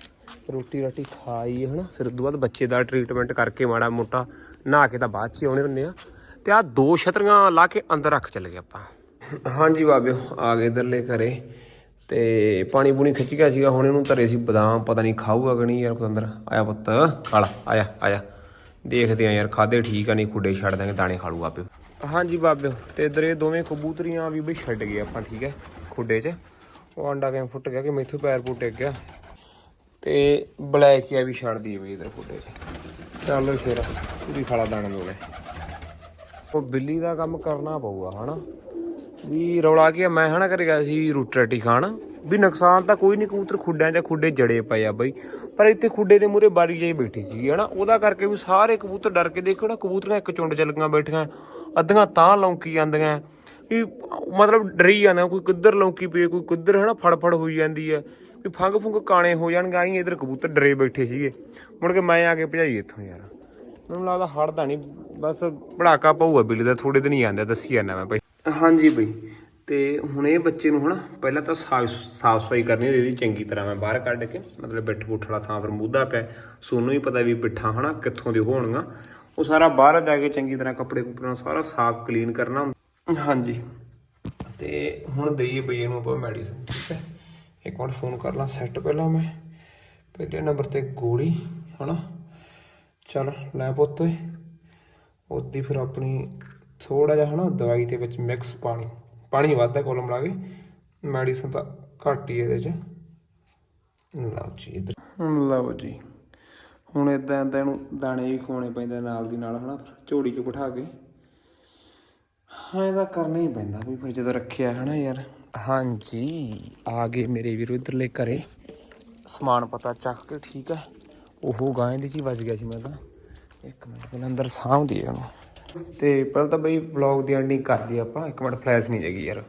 ਰੋਟੀ ਰਾਟੀ ਖਾਈ ਹਨਾ? ਫਿਰ ਉਦੋਂ ਬਾਅਦ ਬੱਚੇ ਦਾ ਟ੍ਰੀਟਮੈਂਟ ਕਰਕੇ ਮਾੜਾ ਮੋਟਾ ਨਹਾ ਕੇ ਤਾਂ ਬਾਅਦ ਚ ਆਉਣੇ ਹੁੰਦੇ ਆ। ਤੇ ਆ ਦੋ ਛਤਰੀਆਂ ਲਾ ਕੇ ਅੰਦਰ ਰੱਖ ਚੱਲ ਗਏ ਆਪਾਂ। ਹਾਂਜੀ ਬਾਬਿਓ, ਆ ਗਏ ਇਧਰਲੇ ਘਰੇ। ਤੇ ਪਾਣੀ ਪੂਣੀ ਖਿੱਚ ਗਿਆ ਸੀਗਾ, ਹੁਣ ਇਹਨੂੰ ਧਰੇ ਸੀ ਬਦਾਮ, ਪਤਾ ਨਹੀਂ ਖਾਊਗਾ ਕਿ ਨਹੀਂ ਯਾਰ ਪਤੰਦਰ ਆਇਆ ਪੁੱਤ ਖਾਲਾ ਆਇਆ ਆਇਆ। ਦੇਖਦੇ ਆ ਯਾਰ, ਖਾਦੇ ਠੀਕ ਆ, ਨਹੀਂ ਖੁੱਡੇ ਛੱਡ ਦਾਂਗੇ ਦਾਣੇ ਖਾ ਲੂ ਆਪੇ। ਹਾਂਜੀ ਬਾਬਿਓ, ਤੇ ਇਧਰ ਇਹ ਦੋਵੇਂ ਕਬੂਤਰੀਆਂ ਵੀ ਬਈ ਛੱਡ ਗਏ ਆਪਾਂ, ਠੀਕ ਹੈ, ਖੁੱਡੇ 'ਚ। ਉਹ ਅੰਡਾ ਕਿਵੇਂ ਫੁੱਟ ਗਿਆ ਕਿ ਮੈਥੋਂ ਪੈਰ ਪੂਟ ਡਿੱਗ ਗਿਆ। ਤੇ ਬਲੈਕ ਆ ਵੀ ਛੱਡਦੀ ਹੈ ਬਈ ਇਧਰ ਖੁੱਡੇ 'ਚ। ਚੱਲ ਫਿਰ ਪੂਰੀ ਖਾਲਾ ਦਾਣੇ ਦੋਲੇ ਉਹ ਬਿੱਲੀ ਦਾ ਕੰਮ ਕਰਨਾ ਪਊਗਾ, ਹਨਾ? ਵੀ ਰੌਲਾ ਕੀ ਆ, ਮੈਂ ਹਨਾ ਕਰ ਗਿਆ ਸੀ ਰੋਟੀ ਰਾਟੀ ਖਾਣ। ਵੀ ਨੁਕਸਾਨ ਤਾਂ ਕੋਈ ਨਹੀਂ ਕਬੂਤਰ ਖੁੱਡਿਆਂ 'ਚ ਖੁੱਡੇ ਜੜੇ ਪਏ ਆ ਬਈ। ਪਰ ਇੱਥੇ ਖੁੱਡੇ ਦੇ ਮੂਰੇ ਬਾਰੀ ਜਾਈ ਬੈਠੀ ਸੀ ਹਨਾ। ਉਹਦਾ ਕਰਕੇ ਵੀ ਸਾਰੇ ਕਬੂਤਰ ਡਰ ਕੇ ਦੇਖੋ ਨਾ ਕਬੂਤਰਾਂ ਇੱਕ ਚੁੰਡ ਚ ਲੱਗੀਆਂ ਬੈਠੀਆਂ ਅੱਧੀਆਂ ਤਾਂ ਲੌਂਕੀ ਜਾਂਦੀਆਂ। ਵੀ ਮਤਲਬ ਡਰੀ ਜਾਂਦਾ ਕੋਈ ਕਿੱਧਰ ਲੌਂਕੀ ਪਈ ਕੋਈ ਕਿੱਧਰ ਹਨਾ ਫੜ ਫੜ ਹੋਈ ਜਾਂਦੀ ਹੈ। ਵੀ ਫੰਗ ਫੁੰਗ ਕਾਣੇ ਹੋ ਜਾਣਗੇ ਆਈ ਇਧਰ ਕਬੂਤਰ ਡਰੇ ਬੈਠੇ ਸੀਗੇ। ਮੁੜ ਕੇ ਮੈਂ ਆ ਕੇ ਭਜਾਈ ਇੱਥੋਂ ਯਾਰ। ਮੈਨੂੰ ਲੱਗਦਾ ਹੜਦਾ ਨਹੀਂ ਬਸ ਪੜਾਕਾ ਪਊਗਾ ਬਿੱਲੀ ਦਾ ਥੋੜੇ ਦਿਨ ਹੀ ਆਂਦਾ ਦੱਸੀ ਜਾਂਦਾ ਮੈਂ ਭਾਈ। ਹਾਂਜੀ ਬਈ। ਤੇ ਹੁਣ ਇਹ ਬੱਚੇ ਨੂੰ ਹਨਾ ਪਹਿਲਾਂ ਤਾਂ ਸਾਫ਼ ਸਾਫ਼ ਸਫ਼ਾਈ ਕਰਨੀ ਹੁੰਦੀ ਇਹਦੀ ਚੰਗੀ ਤਰ੍ਹਾਂ ਮੈਂ ਬਾਹਰ ਕੱਢ ਕੇ, ਮਤਲਬ ਬਿੱਠ ਬੁੱਠ ਵਾਲਾ ਥਾਂ ਫਿਰ ਮੂਧਾ ਪਿਆ। ਸੋਨੂੰ ਹੀ ਪਤਾ ਵੀ ਬਿੱਠਾ ਹਨਾ ਕਿੱਥੋਂ ਦੇ ਹੋਣਗਾ ਉਹ ਸਾਰਾ ਬਾਹਰ ਜਾ ਕੇ ਚੰਗੀ ਤਰ੍ਹਾਂ ਕੱਪੜੇ ਕੁਪੜੇ ਸਾਰਾ ਸਾਫ਼ ਕਲੀਨ ਕਰਨਾ ਹਾਂਜੀ। ਤੇ ਹੁਣ ਦਈਏ ਬਈ ਇਹਨੂੰ ਆਪਾਂ ਮੈਡੀਸਨ ਠੀਕ ਹੈ? ਇੱਕ ਵਾਰ ਫੋਨ ਕਰ ਲਾਂ ਸੈੱਟ ਪਹਿਲਾਂ ਮੈਂ। ਪਹਿਲੇ ਨੰਬਰ ਤੇ ਗੋਲੀ, ਹਨਾ? ਚਲ ਲੈ ਪੁੱਤ ਓਏ। ਉਹਦੀ ਫਿਰ ਆਪਣੀ ਥੋੜਾ ਜਿਹਾ ਹਨਾ ਦਵਾਈ ਦੇ ਵਿੱਚ ਮਿਕਸ ਪਾਣੀ ਪਾਣੀ ਵੱਧਦਾ ਕੋਲ ਮਿਲਾ ਕੇ ਮੈਡੀਸਨ ਤਾਂ ਘੱਟ ਹੀ ਇਹਦੇ ਚ। ਲਓ ਜੀ ਇਧਰ। ਲਓ ਜੀ ਹੁਣ ਇਦਾਂ ਇਦਾਂ ਇਹਨੂੰ ਦਾਣੇ ਵੀ ਖਵਾਉਣੇ ਪੈਂਦੇ ਨਾਲ ਦੀ ਨਾਲ ਹਨਾ ਝੋੜੀ 'ਚ ਬਿਠਾ ਕੇ। ਹਾਂ ਇਹਦਾ ਕਰਨਾ ਹੀ ਪੈਂਦਾ ਵੀ ਫਿਰ ਜਦੋਂ ਰੱਖਿਆ ਹਨਾ ਯਾਰ। ਹਾਂਜੀ ਆ ਗਏ ਮੇਰੇ ਵੀਰੋ ਇਧਰਲੇ ਘਰੇ। ਸਮਾਨ ਪਤਾ ਚੱਕ ਕੇ ਠੀਕ ਹੈ। ਉਹ ਗਾਂ ਦੇ ਚ ਹੀ ਵੱਜ ਗਿਆ ਸੀ ਮੈਂ ਤਾਂ। ਇੱਕ ਮਿੰਟ ਪਹਿਲਾਂ ਅੰਦਰ ਸਾਂਭਦੀ ਉਹਨੂੰ। ਤੇ ਪਹਿਲਾਂ ਤਾਂ ਬਈ ਵਲੌਗ ਦੀ ਐਂਡਿੰਗ ਕਰਦੀ ਆਪਾਂ। ਇੱਕ ਮਿੰਟ ਫਲੈਸ਼ ਨਹੀਂ ਜਗੀ ਯਾਰ।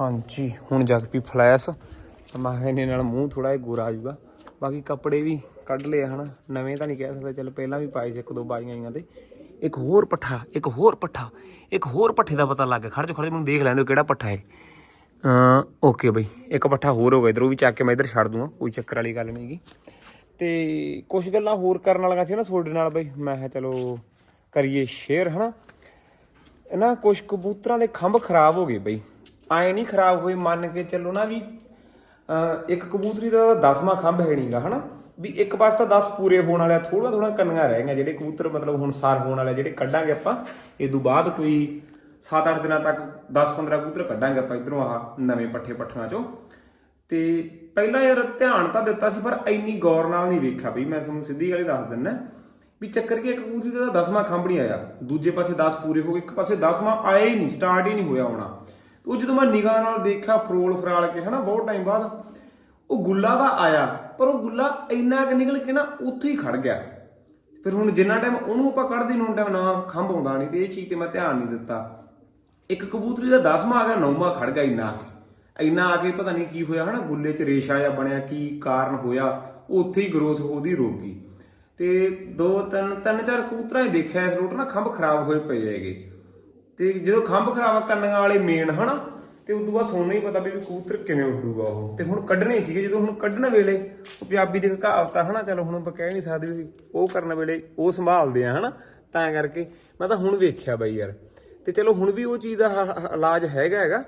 ਹਾਂਜੀ, ਹੁਣ ਜਗ ਪੀ ਫਲੈਸ਼ ਮੈਂ ਕਿਹਾ ਇਹਨੇ ਨਾਲ ਮੂੰਹ ਥੋੜਾ ਜਿਹਾ ਗੋਰਾ ਆਜੂਗਾ ਬਾਕੀ ਕੱਪੜੇ ਵੀ ਕੱਢ ਲਏ ਹਨਾ। ਨਵੇਂ ਤਾਂ ਨਹੀਂ ਕਹਿ ਸਕਦਾ। ਚੱਲ ਪਹਿਲਾਂ ਵੀ ਪਾਏ ਸੀ ਇੱਕ ਦੋ ਬਾਈਆਂ ਆਈਆਂ ਤੇ। ਇੱਕ ਹੋਰ ਪੱਠਾ, ਇੱਕ ਹੋਰ ਪੱਠਾ, ਇੱਕ ਹੋਰ ਪੱਠੇ ਦਾ ਪਤਾ ਲੱਗ ਗਿਆ। ਖੜ ਜਾ ਖੜ ਜਾ ਮੈਨੂੰ ਦੇਖ ਲੈਂਦੇ ਹੋ ਕਿਹੜਾ ਪੱਠਾ ਹੈ ਓਕੇ ਬਈ, ਇੱਕ ਪੱਠਾ ਹੋਰ ਹੋ ਗਿਆ ਇਧਰੋਂ ਵੀ ਚੱਕ ਕੇ ਮੈਂ ਇਧਰ ਛੱਡ ਦੂੰਗਾ। ਕੋਈ ਚੱਕਰ ਵਾਲੀ ਗੱਲ ਨਹੀਂ ਗੀ ਤੇ ਕੁਝ ਗੱਲਾਂ ਹੋਰ ਕਰਨ ਵਾਲੀਆਂ ਸੀ ਨਾ ਤੁਹਾਡੇ ਨਾਲ ਬਈ। ਮੈਂ ਕਿਹਾ ਚਲੋ ਕਰੀਏ ਸ਼ੇਅਰ, ਹਨਾ? ਨਾ ਕੁਝ ਕਬੂਤਰਾਂ ਦੇ ਖੰਭ ਖਰਾਬ ਹੋ ਗਏ ਬਈ। ਐ ਨਹੀਂ ਖਰਾਬ ਹੋਏ, ਮੰਨ ਕੇ ਚੱਲੋ ਨਾ ਵੀ ਇੱਕ ਕਬੂਤਰੀ ਦਾ 10ਵਾਂ ਖੰਭ ਹੈ ਨਹੀਂਗਾ, ਹਨਾ? ਵੀ ਇੱਕ ਪਾਸ ਤਾਂ 10 ਪੂਰੇ ਹੋਣ ਵਾਲੇ ਥੋੜਾ ਥੋੜਾ ਕੰਨੀਆਂ ਰਹਿ ਗਈਆਂ, ਜਿਹੜੇ ਕਬੂਤਰ ਮਤਲਬ ਹੁਣ ਸਾਰ ਹੋਣ ਵਾਲੇ ਜਿਹੜੇ ਕੱਢਾਂਗੇ ਆਪਾਂ, ਇਹ ਤੋਂ ਬਾਅਦ ਕੋਈ 7-8 ਦਿਨਾਂ ਤੱਕ 10-15 ਕਬੂਤਰ ਕੱਢਾਂਗੇ ਆਪਾਂ ਇਧਰੋਂ ਆਹ ਨਵੇਂ ਪੱਠੇ ਪੱਠਿਆਂ ਚੋਂ। ਤੇ ਪਹਿਲਾਂ ਯਾਰ ਧਿਆਨ ਤਾਂ ਦਿੱਤਾ ਸੀ, ਪਰ ਇੰਨੀ ਗੌਰ ਨਾਲ ਨਹੀਂ ਵੇਖਿਆ ਬਈ, ਮੈਂ ਤੁਹਾਨੂੰ ਸਿੱਧੀ ਗੱਲ ਹੀ ਦੱਸ ਦਿੰਦਾ। ਵੀ ਚੱਕਰ ਕੀ ਇੱਕ ਕਬੂਤਰੀ ਦਾ 10ਵਾਂ ਖੰਭ ਨਹੀਂ ਆਇਆ। ਦੂਜੇ ਪਾਸੇ 10 ਪੂਰੇ ਹੋ ਗਏ, ਇੱਕ ਪਾਸੇ 10ਵਾਂ ਆਇਆ ਹੀ ਨਹੀਂ ਸਟਾਰਟ ਹੀ ਨਹੀਂ ਹੋਇਆ ਆਉਣਾ। ਉਹ ਜਦੋਂ ਮੈਂ ਨਿਗਾਹ ਨਾਲ ਦੇਖਿਆ, ਫਰੋਲ ਫਰਾਲ ਕੇ, ਹਨਾ, ਬਹੁਤ ਟਾਈਮ ਬਾਅਦ, ਉਹ ਗੁੱਲਾ ਦਾ ਆਇਆ, ਪਰ ਉਹ ਗੁੱਲਾ ਇੰਨਾ ਕਿ ਨਿਕਲ ਕੇ ਨਾ ਉੱਥੇ ਹੀ ਖੜ ਗਿਆ। ਫਿਰ ਹੁਣ ਜਿੰਨਾ ਟਾਈਮ ਉਹਨੂੰ ਆਪਾਂ ਕੱਢਦੇ ਨੂੰ ਟਾਈਮ ਨਾ ਖੰਭ ਆਉਂਦਾ ਨਹੀਂ, ਤੇ ਇਹ ਚੀਜ਼ ਤੇ ਮੈਂ ਧਿਆਨ ਨਹੀਂ ਦਿੱਤਾ। ਇੱਕ ਕਬੂਤਰੀ ਦਾ 10ਵਾਂ ਆ ਗਿਆ 9ਵਾਂ ਖੜ ਗਿਆ ਇੰਨਾ ਆ ਕੇ। ਇੰਨਾ ਆ ਕੇ ਪਤਾ ਨਹੀਂ ਕੀ ਹੋਇਆ, ਹਨਾ, ਗੁੱਲੇ 'ਚ ਰੇਸ਼ਾ ਜਾਂ ਬਣਿਆ, ਕੀ ਕਾਰਨ ਹੋਇਆ, ਉਹ ਉੱਥੇ ਹੀ ਗਰੋਥ ਉਹਦੀ ਰੁਕ ਗਈ। ਤੇ ਦੋ ਤਿੰਨ ਤਿੰਨ ਚਾਰ ਕਬੂਤਰਾਂ ਹੀ ਦੇਖਿਆ ਇਸ ਰੂਟ ਨਾ ਖੰਭ ਖਰਾਬ ਹੋਏ ਪਏ ਹੈਗੇ। ਤੇ ਜਦੋਂ ਖੰਭ ਖਰਾਬ ਕਰਨ ਵਾਲੇ ਮੇਨ ਹਨਾ, ਤੇ ਉਦੋਂ ਬਾਅਦ ਸੋਨੂੰ ਹੀ ਪਤਾ ਵੀ ਵੀ ਕਬੂਤਰ ਕਿਵੇਂ ਉੱਡੂਗਾ ਉਹ। ਤੇ ਹੁਣ ਕੱਢਣੇ ਸੀਗੇ, ਜਦੋਂ ਹੁਣ ਕੱਢਣ ਵੇਲੇ ਪੰਜਾਬੀ ਦੀ ਕਹਾਵਤ ਆ ਹਨਾ, ਚਲੋ ਹੁਣ ਆਪਾਂ ਕਹਿ ਨਹੀਂ ਸਕਦੇ ਵੀ ਉਹ ਕਰਨ ਵੇਲੇ ਉਹ ਸੰਭਾਲਦੇ ਆ ਹਨਾ, ਤਾਂ ਕਰਕੇ ਮੈਂ ਤਾਂ ਹੁਣ ਵੇਖਿਆ ਬਾਈ ਯਾਰ। ਤੇ ਚਲੋ ਹੁਣ ਵੀ ਉਹ ਚੀਜ਼ ਦਾ ਹ- ਹ- ਇਲਾਜ ਹੈਗਾ ਹੈਗਾ,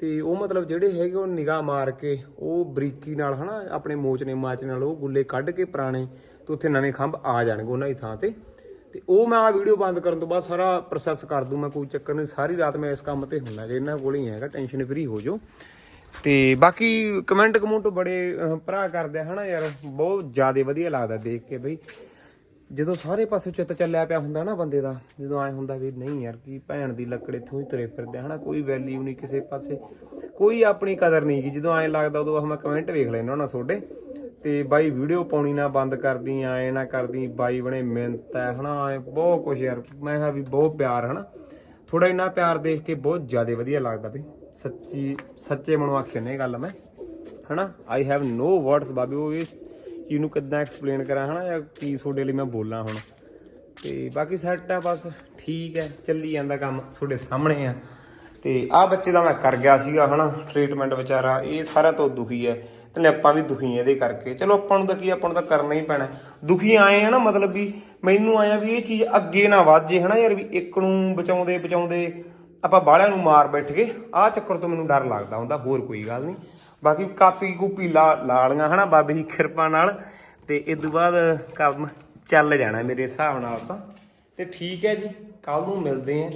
ਤੇ ਉਹ ਮਤਲਬ ਜਿਹੜੇ ਹੈਗੇ ਉਹ ਨਿਗਾਹ ਮਾਰ ਕੇ, ਉਹ ਬਰੀਕੀ ਨਾਲ ਹਨਾ, ਆਪਣੇ ਮੋਚਨੇ ਮਾਚ ਨਾਲ ਉਹ ਗੁੱਲੇ ਕੱਢ ਕੇ ਪੁਰਾਣੇ ਤੇ ਉੱਥੇ ਨਵੇਂ ਖੰਭ ਆ ਜਾਣਗੇ ਉਹਨਾਂ ਦੀ ਥਾਂ ਤੇ। ਤੇ ਉਹ ਮੈਂ ਆ ਵੀਡੀਓ ਬੰਦ ਕਰਨ ਤੋਂ ਬਾਅਦ ਸਾਰਾ ਪ੍ਰੋਸੈਸ ਕਰ ਦੂੰ ਮੈਂ ਕੋਈ ਚੱਕਰ ਨਹੀਂ ਸਾਰੀ ਰਾਤ ਮੈਂ ਇਸ ਕੰਮ ਤੇ ਹੁੰਦਾ ਜੇ ਇਹਨਾਂ ਕੋਲ ਹੀ ਹੈਗਾ ਟੈਨਸ਼ਨ ਫਰੀ ਹੋ ਜਾਓ। ਤੇ ਬਾਕੀ ਕਮੈਂਟ ਕਮੈਂਟ ਬੜੇ ਭਰਾ ਕਰਦੇ ਆ ਹਨਾ ਯਾਰ? ਬਹੁਤ ਜ਼ਿਆਦਾ ਵਧੀਆ ਲੱਗਦਾ ਦੇਖ ਕੇ ਬਈ। ਜਦੋਂ ਸਾਰੇ ਪਾਸੇ ਚਿੱਤ ਚੱਲਿਆ ਪਿਆ ਹੁੰਦਾ ਨਾ ਬੰਦੇ ਦਾ ਜਦੋਂ ਐ ਹੁੰਦਾ ਵੀ ਨਹੀਂ ਯਾਰ ਕੀ ਭੈਣ ਦੀ ਲੱਕੜ ਇੱਥੋਂ ਹੀ ਤੁਰੇ ਫਿਰਦੇ ਆ, ਹਨਾ? ਕੋਈ ਵੈਲਿਊ ਨਹੀਂ ਕਿਸੇ ਪਾਸੇ। ਕੋਈ ਆਪਣੀ ਕਦਰ ਨਹੀਂ ਗੀ ਜਦੋਂ ਐ ਲੱਗਦਾ ਉਦੋਂ ਮੈਂ ਕਮੈਂਟ ਵੇਖ ਲੈਣਾ ਉਹਨਾਂ ਤੁਹਾਡੇ। ਤੇ ਬਾਈ ਵੀਡੀਓ ਪਾਉਣੀ ਨਾ ਬੰਦ ਕਰਦੀ, ਐ ਨਾ ਕਰਦੀ, ਬਾਈ ਬਣੇ ਮਿਹਨਤ ਹੈ ਹਨਾ, ਐਂ ਬਹੁਤ ਕੁਝ ਯਾਰ, ਮੈਂ ਕਿਹਾ ਵੀ ਬਹੁਤ ਪਿਆਰ, ਹਨਾ। ਥੋੜਾ ਇੰਨਾ ਪਿਆਰ ਦੇਖ ਕੇ ਬਹੁਤ ਜ਼ਿਆਦਾ ਵਧੀਆ ਲੱਗਦਾ ਵੀ ਸੱਚੀ, ਸੱਚੇ ਮਨੋਂ ਆਖਿਆ ਨੇ ਇਹ ਗੱਲ ਮੈਂ, ਹਨਾ। ਆਈ ਹੈਵ ਨੋ ਵਰਡਸ ਬਾਬੀ, ਉਹ ਇਹ ਚੀਜ਼ ਨੂੰ ਕਿੱਦਾਂ ਐਕਸਪਲੇਨ ਕਰਾਂ, ਹਨਾ, ਜਾਂ ਕੀ ਤੁਹਾਡੇ ਲਈ ਮੈਂ ਬੋਲਾਂ ਹੁਣ। ਤੇ ਬਾਕੀ ਸੈੱਟ ਆ, ਬਸ ਠੀਕ ਹੈ ਚੱਲੀ ਜਾਂਦਾ ਕੰਮ ਤੁਹਾਡੇ ਸਾਹਮਣੇ ਆ। ਤੇ ਆ ਬੱਚੇ ਦਾ ਮੈਂ ਕਰ ਗਿਆ ਸੀਗਾ, ਹਨਾ ਟ੍ਰੀਟਮੈਂਟ ਵਿਚਾਰਾ, ਇਹ ਸਾਰਾ ਤੋਂ ਦੁਖੀ ਹੈ ਤੇ ਆਪਾਂ ਵੀ ਦੁਖੀ ਆ ਇਹਦੇ ਕਰਕੇ। ਚਲੋ ਆਪਾਂ ਨੂੰ ਤਾਂ ਕੀ, ਆਪਾਂ ਨੂੰ ਤਾਂ ਕਰਨਾ ਹੀ ਪੈਣਾ। ਦੁਖੀ ਆਏ ਆ ਨਾ, ਮਤਲਬ ਵੀ ਮੈਨੂੰ ਆਇਆ ਵੀ ਇਹ ਚੀਜ਼ ਅੱਗੇ ਨਾ ਵੱਧ ਵਾਜੇ ਹਨਾ ਯਾਰ ਵੀ ਇੱਕ ਨੂੰ ਬਚਾਉਂਦੇ ਬਚਾਉਂਦੇ ਆਪਾਂ ਬਾਹਲਿਆਂ ਨੂੰ ਮਾਰ ਬੈਠ ਗਏ। ਆਹ ਚੱਕਰ ਤੋਂ ਮੈਨੂੰ ਡਰ ਲੱਗਦਾ ਹੁੰਦਾ, ਹੋਰ ਕੋਈ ਗੱਲ ਨਹੀਂ। ਬਾਕੀ ਕਾਪੀ ਕੂਪੀ ਲਾ ਲਾਲੀਆਂ ਹਨਾ, ਬਾਬੇ ਦੀ ਕਿਰਪਾ ਨਾਲ। ਤੇ ਇਸ ਤੋਂ ਬਾਅਦ ਕੰਮ ਚੱਲ ਜਾਣਾ ਮੇਰੇ ਹਿਸਾਬ ਨਾਲ ਤਾਂ। ਤੇ ਠੀਕ ਹੈ ਜੀ ਕੱਲ ਨੂੰ ਮਿਲਦੇ ਆਂ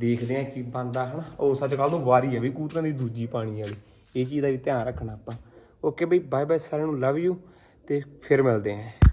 ਦੇਖਦੇ ਆਂ ਕੀ ਬਣਦਾ, ਹਨਾ। ਉਹ ਸੱਚ ਕੱਲ ਨੂੰ ਵਾਰੀ ਹੈ ਵੀ ਕੂਤਰਾਂ ਦੀ ਦੂਜੀ ਪਾਣੀ ਵਾਲੀ। ਇਹ ਚੀਜ਼ ਦਾ ਵੀ ਧਿਆਨ ਰੱਖਣਾ ਆਪਾਂ। ਓਕੇ ਬਈ ਬਾਏ ਬਾਏ ਸਾਰਿਆਂ ਨੂੰ ਲਵ ਯੂ ਤੇ ਫਿਰ ਮਿਲਦੇ ਆਂ